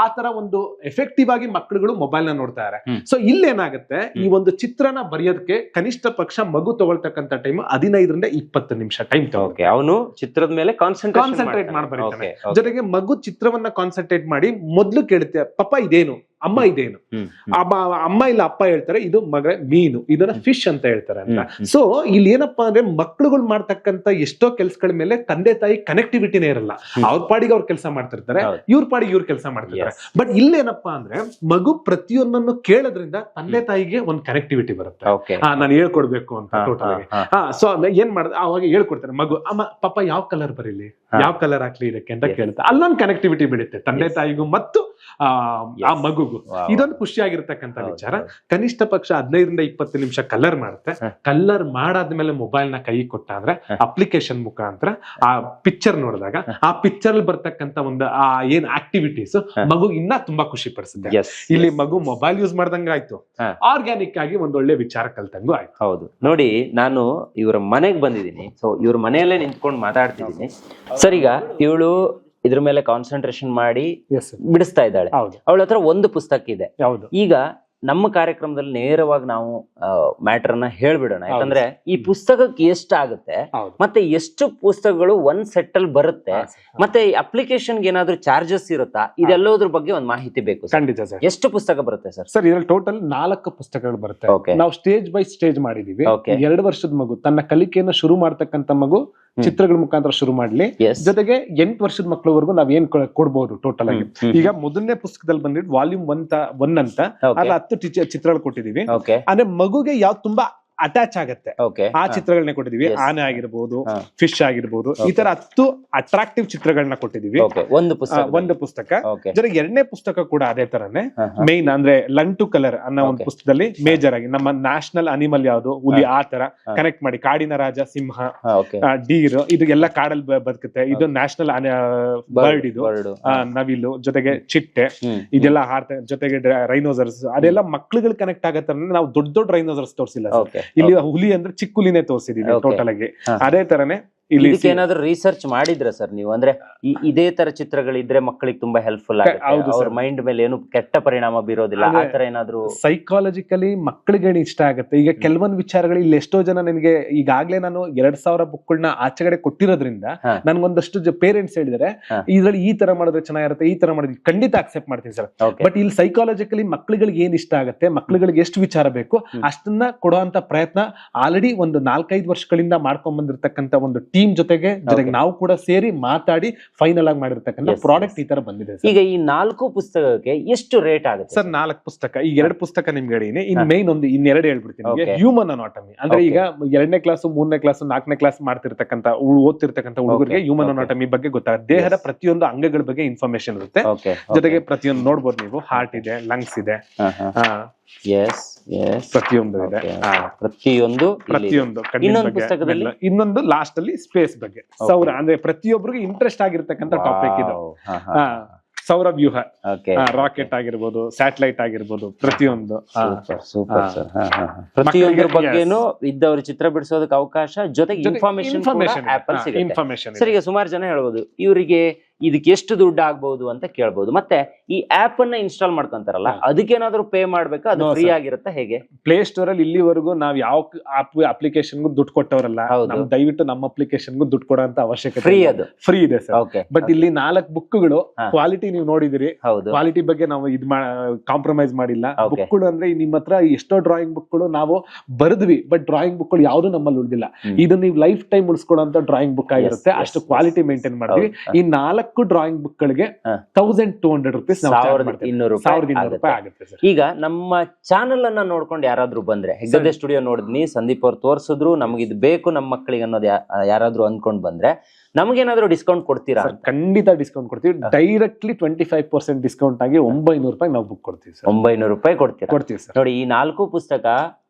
ಆ ತರ ಒಂದು ಎಫೆಕ್ಟಿವ್ ಆಗಿ ಮಕ್ಕಳುಗಳು ಮೊಬೈಲ್ನ ನೋಡ್ತಾರೆ. ಸೊ ಇಲ್ಲೇನಾಗುತ್ತೆ ಈ ಒಂದು ಚಿತ್ರನ ಬರೆಯೋದಕ್ಕೆ ಕನಿಷ್ಠ ಪಕ್ಷ ಮಗು ತಗೊಳ್ತಕ್ಕಂತ ಟೈಮ್ ಹದಿನೈದರಿಂದ ಇಪ್ಪತ್ತು ನಿಮಿಷ ಟೈಮ್ ತಗೋ ಓಕೆ ಅವನು ಚಿತ್ರದ ಮೇಲೆ ಕಾನ್ಸಂಟ್ರೇಟ್ ಮಾಡ್ಬಾರ ಮಾಡಿ ಜೊತೆಗೆ ಮಗು ಚಿತ್ರವನ್ನ ಕಾನ್ಸಂಟ್ರೇಟ್ ಮಾಡಿ ಮೊದ್ಲು ಕೇಳುತ್ತೆ ಪಪ್ಪ ಇದೇನು? ಅಮ್ಮ ಇದೇನು? ಅಮ್ಮ ಅಮ್ಮ ಇಲ್ಲ ಅಪ್ಪ ಹೇಳ್ತಾರೆ ಇದು ಮಗ ಮೀನು ಇದನ್ನ ಫಿಶ್ ಅಂತ ಹೇಳ್ತಾರೆ ಅಂತ. ಸೊ ಇಲ್ಲಿ ಏನಪ್ಪಾ ಅಂದ್ರೆ ಮಕ್ಳುಗಳು ಮಾಡ್ತಕ್ಕಂತ ಎಷ್ಟೋ ಕೆಲ್ಸಗಳ ಮೇಲೆ ತಂದೆ ತಾಯಿ ಕನೆಕ್ಟಿವಿಟಿನೇ ಇರಲ್ಲ. ಅವ್ರ ಪಾಡಿಗೆ ಅವ್ರ ಕೆಲಸ ಮಾಡ್ತಿರ್ತಾರೆ ಇವ್ರ ಪಾಡಿಗೆ ಇವ್ರ ಕೆಲಸ ಮಾಡ್ತಿರ್ತಾರೆ. ಬಟ್ ಇಲ್ಲೇನಪ್ಪಾ ಅಂದ್ರೆ ಮಗು ಪ್ರತಿಯೊಂದನ್ನು ಕೇಳೋದ್ರಿಂದ ತಂದೆ ತಾಯಿಗೆ ಒಂದು ಕನೆಕ್ಟಿವಿಟಿ ಬರುತ್ತೆ. ನಾನು ಹೇಳ್ಕೊಡ್ಬೇಕು ಅಂತ ಹಾ ಸೊ ಏನ್ ಮಾಡ ಅವಾಗ ಹೇಳ್ಕೊಡ್ತಾರೆ ಮಗು ಅಮ್ಮ ಪಾಪ ಯಾವ ಕಲರ್ ಬರೀಲಿ. ಯಾವ ಕಲರ್ ಹಾಕ್ಲಿ ಇದಕ್ಕೆ? ಅಂತ. ಕೇಳುತ್ತೆ. ಅಲ್ಲೊಂದು ಕನೆಕ್ಟಿವಿಟಿ ಬಿಡುತ್ತೆ ತಂದೆ ತಾಯಿಗೂ ಮತ್ತು ಆ, ಆ ಮಗುಗೂ ಇದೊಂದು ಖುಷಿಯಾಗಿರ್ತಕ್ಕಂಥ ವಿಚಾರ. ಕನಿಷ್ಠ ಪಕ್ಷ ಹದಿನೈದರಿಂದ ಇಪ್ಪತ್ತು ನಿಮಿಷ ಕಲರ್ ಮಾಡುತ್ತೆ. ಕಲರ್ ಮಾಡಾದ್ಮೇಲೆ ಮೊಬೈಲ್ನ ಕೈ ಕೊಟ್ಟಾದ್ರೆ ಅಂದ್ರೆ ಅಪ್ಲಿಕೇಶನ್ ಮುಖಾಂತರ ಆ ಪಿಕ್ಚರ್ ನೋಡಿದಾಗ ಆ ಪಿಕ್ಚರ್ ಅಲ್ಲಿ ಬರ್ತಕ್ಕಂತ ಒಂದು ಆ ಏನ್ ಆಕ್ಟಿವಿಟೀಸ್ ಮಗು ಇನ್ನ ತುಂಬಾ ಖುಷಿ ಪಡಿಸುತ್ತೆ. ಇಲ್ಲಿ ಮಗು ಮೊಬೈಲ್ ಯೂಸ್ ಮಾಡ್ದಂಗ ಆಯ್ತು. ಆರ್ಗ್ಯಾನಿಕ್ ಆಗಿ ಒಂದೊಳ್ಳೆ ವಿಚಾರ ಕಲ್ತಂಗು ಆಯ್ತು. ಹೌದು. ನೋಡಿ ನಾನು ಇವರ ಮನೆಗೆ ಬಂದಿದ್ದೀನಿ. ಸೊ ಇವ್ರ ಮನೆಯಲ್ಲೇ ನಿಂತ್ಕೊಂಡು ಮಾತಾಡ್ತಿದ್ದೀನಿ. ಸರಿಗ ಈಗ ಇವಳು ಇದ್ರ ಮೇಲೆ ಕಾನ್ಸಂಟ್ರೇಷನ್ ಮಾಡಿ ಬಿಡಿಸ್ತಾ ಇದ್ದಾಳೆ. ಅವಳ ಹತ್ರ ಒಂದು ಪುಸ್ತಕ ಇದೆ. ಈಗ ನಮ್ಮ ಕಾರ್ಯಕ್ರಮದಲ್ಲಿ ನೇರವಾಗಿ ನಾವು ಮ್ಯಾಟರ್ ಅನ್ನ ಹೇಳ್ಬಿಡೋಣ. ಯಾಕಂದ್ರೆ ಈ ಪುಸ್ತಕಕ್ಕೆ ಎಷ್ಟಾಗುತ್ತೆ ಮತ್ತೆ ಎಷ್ಟು ಪುಸ್ತಕಗಳು ಒಂದ್ ಸೆಟ್ ಅಲ್ಲಿ ಬರುತ್ತೆ ಮತ್ತೆ ಅಪ್ಲಿಕೇಶನ್ ಏನಾದ್ರೂ ಚಾರ್ಜಸ್ ಇರುತ್ತಾ? ಇದೆಲ್ಲೋದ್ರ ಬಗ್ಗೆ ಒಂದು ಮಾಹಿತಿ ಬೇಕು ಖಂಡಿತ ಸರ್ ಎಷ್ಟು ಪುಸ್ತಕ ಬರುತ್ತೆ ಸರ್ ಸರ್ ಇದ್ರಲ್ಲಿ ಟೋಟಲ್ ನಾಲ್ಕು ಪುಸ್ತಕಗಳು ಬರುತ್ತೆ. ನಾವು ಸ್ಟೇಜ್ ಬೈ ಸ್ಟೇಜ್ ಮಾಡಿದೀವಿ. ಎರಡು ವರ್ಷದ ಮಗು ತನ್ನ ಕಲಿಕೆಯನ್ನು ಶುರು ಮಾಡ್ತಕ್ಕಂತ ಮಗು. ಚಿತ್ರಗಳ ಮುಖಾಂತರ ಶುರು ಮಾಡ್ಲಿ. ಜೊತೆಗೆ ಎಂಟು ವರ್ಷದ ಮಕ್ಕಳವರೆಗೂ ನಾವ್ ಏನ್ ಕೊಡ್ಬಹುದು ಟೋಟಲ್ ಆಗಿ. ಈಗ ಮೊದಲನೇ ಪುಸ್ತಕದಲ್ಲಿ ಬಂದಿದ್ದು ವಾಲ್ಯೂಮ್ ಒನ್ ಒನ್ ಅಂತ. ಅಲ್ಲಿ ಹತ್ತು ಚಿತ್ರಗಳು ಕೊಟ್ಟಿದೀವಿ. ಅಂದ್ರೆ ಮಗುಗೆ ಯಾವ್ ತುಂಬಾ ಅಟ್ಯಾಚ್ ಆಗತ್ತೆ. ಆ ಚಿತ್ರಗಳನ್ನ ಕೊಟ್ಟಿದೀವಿ. ಆನೆ ಆಗಿರ್ಬೋದು ಫಿಶ್ ಆಗಿರ್ಬೋದು ಈ. ತರ ಹತ್ತು ಅಟ್ರಾಕ್ಟಿವ್ ಚಿತ್ರಗಳನ್ನ ಕೊಟ್ಟಿದೀವಿ. ಒಂದು ಪುಸ್ತಕ. ಒಂದು ಪುಸ್ತಕ. ಜೊತೆಗೆ ಎರಡನೇ ಪುಸ್ತಕ ಕೂಡ ಅದೇ ತರನೇ. ಮೇನ್ ಅಂದ್ರೆ ಲನ್ ಟು ಕಲರ್ ಅನ್ನೋ ಒಂದು ಪುಸ್ತಕದಲ್ಲಿ ಮೇಜರ್ ಆಗಿ ನಮ್ಮ ನ್ಯಾಷನಲ್ ಅನಿಮಲ್ ಯಾವುದು? ಹುಲಿ ಆ ತರ ಕನೆಕ್ಟ್ ಮಾಡಿ. ಕಾಡಿನ ರಾಜ ಸಿಂಹ ಡೀರ್ ಇದು ಎಲ್ಲ ಕಾಡಲ್ಲಿ ಬದುಕುತ್ತೆ. ಇದು ನ್ಯಾಷನಲ್ ಬರ್ಡ್ ಇದು. ನವಿಲು ಜೊತೆಗೆ ಚಿಟ್ಟೆ. ಇದೆಲ್ಲ ಹಾರ್ತ ಜೊತೆಗೆ ರೈನೋಸರ್ಸ್ ಅದೆಲ್ಲ ಮಕ್ಳುಗಳು ಕನೆಕ್ಟ್ ಆಗತ್ತೆ ನಾವು ದೊಡ್ಡ ದೊಡ್ಡ ರೈನೋಸರ್ಸ್ ತೋರಿಸಿಲ್ಲ ಇಲ್ಲಿ ಹುಲಿ ಅಂದ್ರೆ ಚಿಕ್ಕ ಹುಲಿನೇ ತೋರಿಸಿದೀವಿ. ಟೋಟಲ್ ಆಗಿ ಅದೇ ತರನೇ ಇಲ್ಲಿ ಏನಾದ್ರು ರಿಸರ್ಚ್ ಮಾಡಿದ್ರ ಸರ್ ನೀವು? ಅಂದ್ರೆ ಇದೇ ತರ ಚಿತ್ರಗಳಿದ್ರೆ ಮಕ್ಕಳಿಗೆ ತುಂಬಾ ಹೆಲ್ಪ್ಫುಲ್ ಆಗುತ್ತೆ. ಅವ್ರ. ಮೈಂಡ್ ಮೇಲೆ ಏನು ಕೆಟ್ಟ ಪರಿಣಾಮ ಬೀರೋದಿಲ್ಲ. ಆ ತರ ಏನಾದ್ರು ಸೈಕಾಲಜಿಕಲಿ ಮಕ್ಕಳಿಗೆ ಇಷ್ಟ ಆಗುತ್ತೆ? ಈಗ ಕೆಲವೊಂದು ವಿಚಾರಗಳು ಇಲ್ಲಿ ಎಷ್ಟೋ ಜನ ನನಗೆ ಈಗಾಗ್ಲೇ ನಾನು ಎರಡ್ ಸಾವಿರ ಬುಕ್ಗಳನ್ನ ಆಚೆಗಡೆ ಕೊಟ್ಟಿರೋದ್ರಿಂದ. ನನ್ಗೊಂದಷ್ಟು ಪೇರೆಂಟ್ಸ್ ಹೇಳಿದ್ರೆ. ಇದ್ರಲ್ಲಿ ಈ ತರ ಮಾಡಿದ್ರೆ ಚೆನ್ನಾಗಿರುತ್ತೆ ಈ ತರ ಮಾಡಿದ್ರೆ ಖಂಡಿತ ಅಕ್ಸೆಪ್ಟ್ ಮಾಡ್ತೀನಿ ಸರ್ ಬಟ್ ಇಲ್ಲಿ ಸೈಕಾಲಜಿಕಲಿ ಮಕ್ಕಳುಗಳಿಗೆ ಏನ್ ಇಷ್ಟ ಆಗುತ್ತೆ? ಮಕ್ಳುಗಳಿಗೆ ಎಷ್ಟು ವಿಚಾರ ಬೇಕು? ಅಷ್ಟನ್ನ ಕೊಡುವಂತ ಪ್ರಯತ್ನ ಆಲ್ರೆಡಿ ಒಂದು ನಾಲ್ಕೈದು ವರ್ಷಗಳಿಂದ ಮಾಡ್ಕೊಂಡ್ ಬಂದಿರತಕ್ಕಂತ ಒಂದು ಟೀಮ್ ಜೊತೆಗೆ ಜೊತೆಗೆ ನಾವು ಕೂಡ ಸೇರಿ ಮಾತಾಡಿ ಫೈನಲ್ ಆಗಿ ಮಾಡಿರ್ತಕ್ಕಂಥ ಪ್ರಾಡಕ್ಟ್ ಈ ತರ ಬಂದಿದೆ ಈಗ ಈ ನಾಲ್ಕು ಪುಸ್ತಕಕ್ಕೆ ಎಷ್ಟು ರೇಟ್ ಆಗುತ್ತೆ ಸರ್ ನಾಲ್ಕು ಪುಸ್ತಕ. ಈ ಎರಡು ಪುಸ್ತಕ ನಿಮ್ಗೆ ಹೇಳಿನಿ ಇನ್ ಮೈನ್ ಒಂದು ಇನ್ನೆರಡು ಹೇಳ್ಬಿಡ್ತೀನಿ. ಹ್ಯೂಮನ್ ಅನಾಟಮಿ ಅಂದ್ರೆ ಈಗ ಎರಡನೇ ಕ್ಲಾಸ್ ಮೂರನೇ ಕ್ಲಾಸ್ ನಾಲ್ಕನೇ ಕ್ಲಾಸ್ ಮಾಡ್ತಿರ್ತಕ್ಕಂಥ ಓದ್ತಿರ್ತಕ್ಕಂಥ ಹುಡುಗರಿಗೆ ಹ್ಯೂಮನ್ ಅನಾಟಮಿ ಬಗ್ಗೆ ಗೊತ್ತಾಗುತ್ತೆ. ದೇಹದ ಪ್ರತಿಯೊಂದು ಅಂಗಗಳ ಬಗ್ಗೆ ಇನ್ಫಾರ್ಮೇಶನ್ ಇರುತ್ತೆ. ಜೊತೆಗೆ ಪ್ರತಿಯೊಂದು ನೋಡ್ಬೋದು ನೀವು. ಹಾರ್ಟ್ ಇದೆ ಲಂಗ್ಸ್ ಇದೆ. ಎಸ್ ಎಸ್ ಪ್ರತಿಯೊಂದು ಇದೆ. ಆ, ಪ್ರತಿಯೊಂದು ಇಲ್ಲಿ ಇದೆ. ಪ್ರತಿಯೊಂದು ಕಣ್ಣಿನ ಇನ್ನೊಂದು ಬಗ್ಗೆ, ಪುಸ್ತಕದಲ್ಲಿ? ಇನ್ನೊಂದು ಲಾಸ್ಟ್ ಅಲ್ಲಿ ಸ್ಪೇಸ್ ಬಗ್ಗೆ. ಸೌರ ಅಂದ್ರೆ ಪ್ರತಿಯೊಬ್ಬರಿಗೂ ಇಂಟ್ರೆಸ್ಟ್ ಆಗಿರ್ತಕ್ಕಂತ ಟಾಪಿಕ್ ಇದು. ಆ, ಸೌರ ವ್ಯೂಹ. Okay. ರಾಕೆಟ್ ಆಗಿರ್ಬೋದು ಸ್ಯಾಟಲೈಟ್ ಆಗಿರ್ಬೋದು ಪ್ರತಿಯೊಂದು. ಆ, ಸೂಪರ್ ಸೂಪರ್ ಹಾ. ಸರ್ ಪ್ರತಿಯೊಂದ್ರ ಮಕ್ಕಳಿಗೆ- ಬಗ್ಗೆನೂ ಇದ್ದವ್ರು ಚಿತ್ರ ಬಿಡಿಸೋದಕ್ಕೆ ಅವಕಾಶ ಜೊತೆಗೆ ಜೊತೆಗೆ ಇನ್ಫಾರ್ಮೇಶನ್ information ಹಾ, ಸಿಗುತ್ತೆ. information ಸರ್ ಈಗ ಸುಮಾರು ಜನ ಹೇಳ್ಬೋದು ಇವರಿಗೆ ಇದಕ್ಕೆ ಎಷ್ಟು ದುಡ್ಡು ಆಗ್ಬಹುದು ಅಂತ ಕೇಳ್ಬಹುದು ಮತ್ತೆ ಈ ಆಪ್ ಅನ್ನ ಇನ್ಸ್ಟಾಲ್ ಮಾಡ್ಕೊಂತಾರಲ್ಲ. ಅದಕ್ಕೇನಾದ್ರೂ ಪೇ ಮಾಡ್ಬೇಕಾ? ಅದು ಫ್ರೀ ಆಗಿರುತ್ತೆ ಹೇಗೆ? ಪ್ಲೇ ಸ್ಟೋರ್ ಅಲ್ಲಿ ಇಲ್ಲಿವರೆಗೂ ನಾವ್ ಯಾವ ಆಪ್ ಅಪ್ಲಿಕೇಶನ್ಗೂ ದುಡ್ಡು ಕೊಟ್ಟವರಲ್ಲ ದಯವಿಟ್ಟು ನಮ್ಮ ಅಪ್ಲಿಕೇಶನ್ಗೂ ದುಡ್ಡು ಕೊಡೋಂತ ಅವಶ್ಯಕತೆ ಫ್ರೀ ಅದು. ಫ್ರೀ ಇದೆ ಸರ್ ಬಟ್ ಇಲ್ಲಿ ನಾಲ್ಕು ಬುಕ್ಗಳು. ಕ್ವಾಲಿಟಿ ನೀವು ನೋಡಿದಿರಿ. ಹೌದು. ಕ್ವಾಲಿಟಿ ಬಗ್ಗೆ ನಾವು ಇದ್ ಕಾಂಪ್ರಮೈಸ್ ಮಾಡಿಲ್ಲ. ಬುಕ್ಗಳು ಅಂದ್ರೆ ನಿಮ್ಮ ಹತ್ರ ಎಷ್ಟೋ ಡ್ರಾಯಿಂಗ್ ಬುಕ್ಗಳು ನಾವು ಬರೆದ್ವಿ ಬಟ್ ಡ್ರಾಯಿಂಗ್ ಬುಕ್ಗಳು ಯಾವ್ದು ನಮ್ಮಲ್ಲಿ ಉಳಿದಿಲ್ಲ. ಇದು ನೀವು ಲೈಫ್ ಟೈಮ್ ಉಳಿಸ್ಕೊಳ್ಳೋ ಡ್ರಾಯಿಂಗ್ ಬುಕ್ ಆಗಿರುತ್ತೆ. ಅಷ್ಟು ಕ್ವಾಲಿಟಿ ಮೇಂಟೈನ್ ಮಾಡಿದ್ವಿ ಈ ನಾಲ್ಕು ಡ್ರಾಯಿಂಗ್ ಬುಕ್ ಗಳಿಗೆ. ತೌಸಂಡ್ ಟೂ ಹಂಡ್ರೆಡ್ ರುಪೀಸ್ ಸಾವಿರದ. ಇನ್ನೂರು ರೂಪಾಯಿ ಆಗುತ್ತೆ ಆಗುತ್ತೆ ಸರ್ ಈಗ ನಮ್ಮ ಚಾನೆಲ್ ಅನ್ನ ನೋಡ್ಕೊಂಡು ಯಾರಾದ್ರೂ ಬಂದ್ರೆ ಹೆಗ್ಗದೆ ಸ್ಟುಡಿಯೋ ನೋಡಿದ್ನಿ ಸಂದೀಪ್ ಅವ್ರು ತೋರಿಸಿದ್ರು ನಮ್ಗೆ ಇದು ಬೇಕು ನಮ್ಮ ಮಕ್ಕಳಿಗೆ ಅನ್ನೋದು ಯಾರಾದ್ರೂ ಅಂದ್ಕೊಂಡು ಬಂದ್ರೆ ನಮಗೇನಾದ್ರೂ ಡಿಸ್ಕೌಂಟ್ ಕೊಡ್ತೀರಾ ಖಂಡಿತ ಡಿಸ್ಕೌಂಟ್ ಕೊಡ್ತೀವಿ. Directly twenty five percent discount ಆಗಿ ಒಂಬೈನೂರು ರೂಪಾಯಿ ನಾವು ಬುಕ್ ಕೊಡ್ತೀವಿ ಸರ್. ಒಂಬೈನೂರು ರೂಪಾಯಿ ಕೊಡ್ತೀರಾ? ಕೊಡ್ತೀವಿ ಸರ್. ನೋಡಿ ಈ ನಾಲ್ಕು ಪುಸ್ತಕ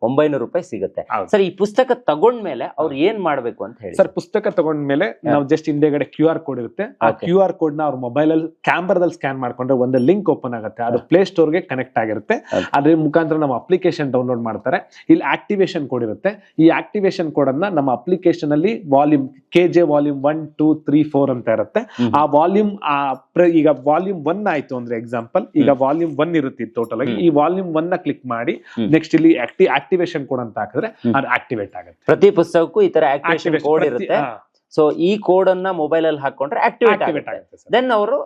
ಒಂಬೈನೂರು ರೂಪಾಯಿ ಸಿಗುತ್ತೆ. ಸರ್ ಈ ಪುಸ್ತಕ ತಗೊಂಡ್ಮೇಲೆ ಅವ್ರು ಏನ್ ಮಾಡ್ಬೇಕು ಅಂತ ಹೇಳಿ? ಸರ್ ಪುಸ್ತಕ ತಗೊಂಡ್ಮೇಲೆ ನಾವು ಜಸ್ಟ್ ಹಿಂದೆಗಡೆ ಕ್ಯೂ ಆರ್ ಕೋಡ್ ಇರುತ್ತೆ. ಆ. ಕ್ಯೂ ಆರ್ ಕೋಡ್ನ ಅವ್ರ ಮೊಬೈಲ್ ಅಲ್ಲಿ ಕ್ಯಾಮ್ರಾದಲ್ಲಿ ಸ್ಕ್ಯಾನ್ ಮಾಡ್ಕೊಂಡ್ರೆ ಒಂದು ಲಿಂಕ್ ಓಪನ್ ಆಗುತ್ತೆ. ಅದು ಪ್ಲೇ ಸ್ಟೋರ್ಗೆ ಕನೆಕ್ಟ್ ಆಗಿರುತ್ತೆ. ಅದ್ರ ಮುಖಾಂತರ ನಮ್ಮ ಅಪ್ಲಿಕೇಶನ್ ಡೌನ್ಲೋಡ್ ಮಾಡ್ತಾರೆ. ಇಲ್ಲಿ ಆಕ್ಟಿವೇಶನ್ ಕೋಡ್ ಇರುತ್ತೆ. ಈ ಆಕ್ಟಿವೇಶನ್ ಕೋಡ್ ಅನ್ನ ನಮ್ಮ ಅಪ್ಲಿಕೇಶನ್ ಅಲ್ಲಿ volume K J volume one two three four ಅಂತ ಇರುತ್ತೆ. ಆ ವಾಲ್ಯೂಮ್ ಆ ಈಗ ವಾಲ್ಯೂಮ್ ಒನ್ ಆಯ್ತು ಅಂದ್ರೆ ಎಕ್ಸಾಂಪಲ್ ಈಗ ವಾಲ್ಯೂಮ್ ಒನ್ ಇರುತ್ತೆ ಟೋಟಲ್ ಆಗಿ ಈ ವಾಲ್ಯೂಮ್ ಒನ್ನ ಕ್ಲಿಕ್ ಮಾಡಿ ನೆಕ್ಸ್ಟ್ ಇಲ್ಲಿ ಆಕ್ಟಿವೇಶನ್ ಕೋಡ್ ಅಂತ ಹಾಕಿದ್ರೆ ಅದು ಆಕ್ಟಿವೇಟ್ ಆಗುತ್ತೆ. ಪ್ರತಿ ಪುಸ್ತಕಕ್ಕೂ ಈ ತರ ಆಕ್ಟಿವೇಶನ್ ಕೋಡ್ ಇರುತ್ತೆ. ಸೊ ಈ ಕೋಡ್ ಅನ್ನ ಮೊಬೈಲ್ ಅಲ್ಲಿ ಹಾಕೊಂಡ್ರೆ ಆಕ್ಟಿವೇಟ್ ಆಗುತ್ತೆ. ದೆನ್ ಅವರು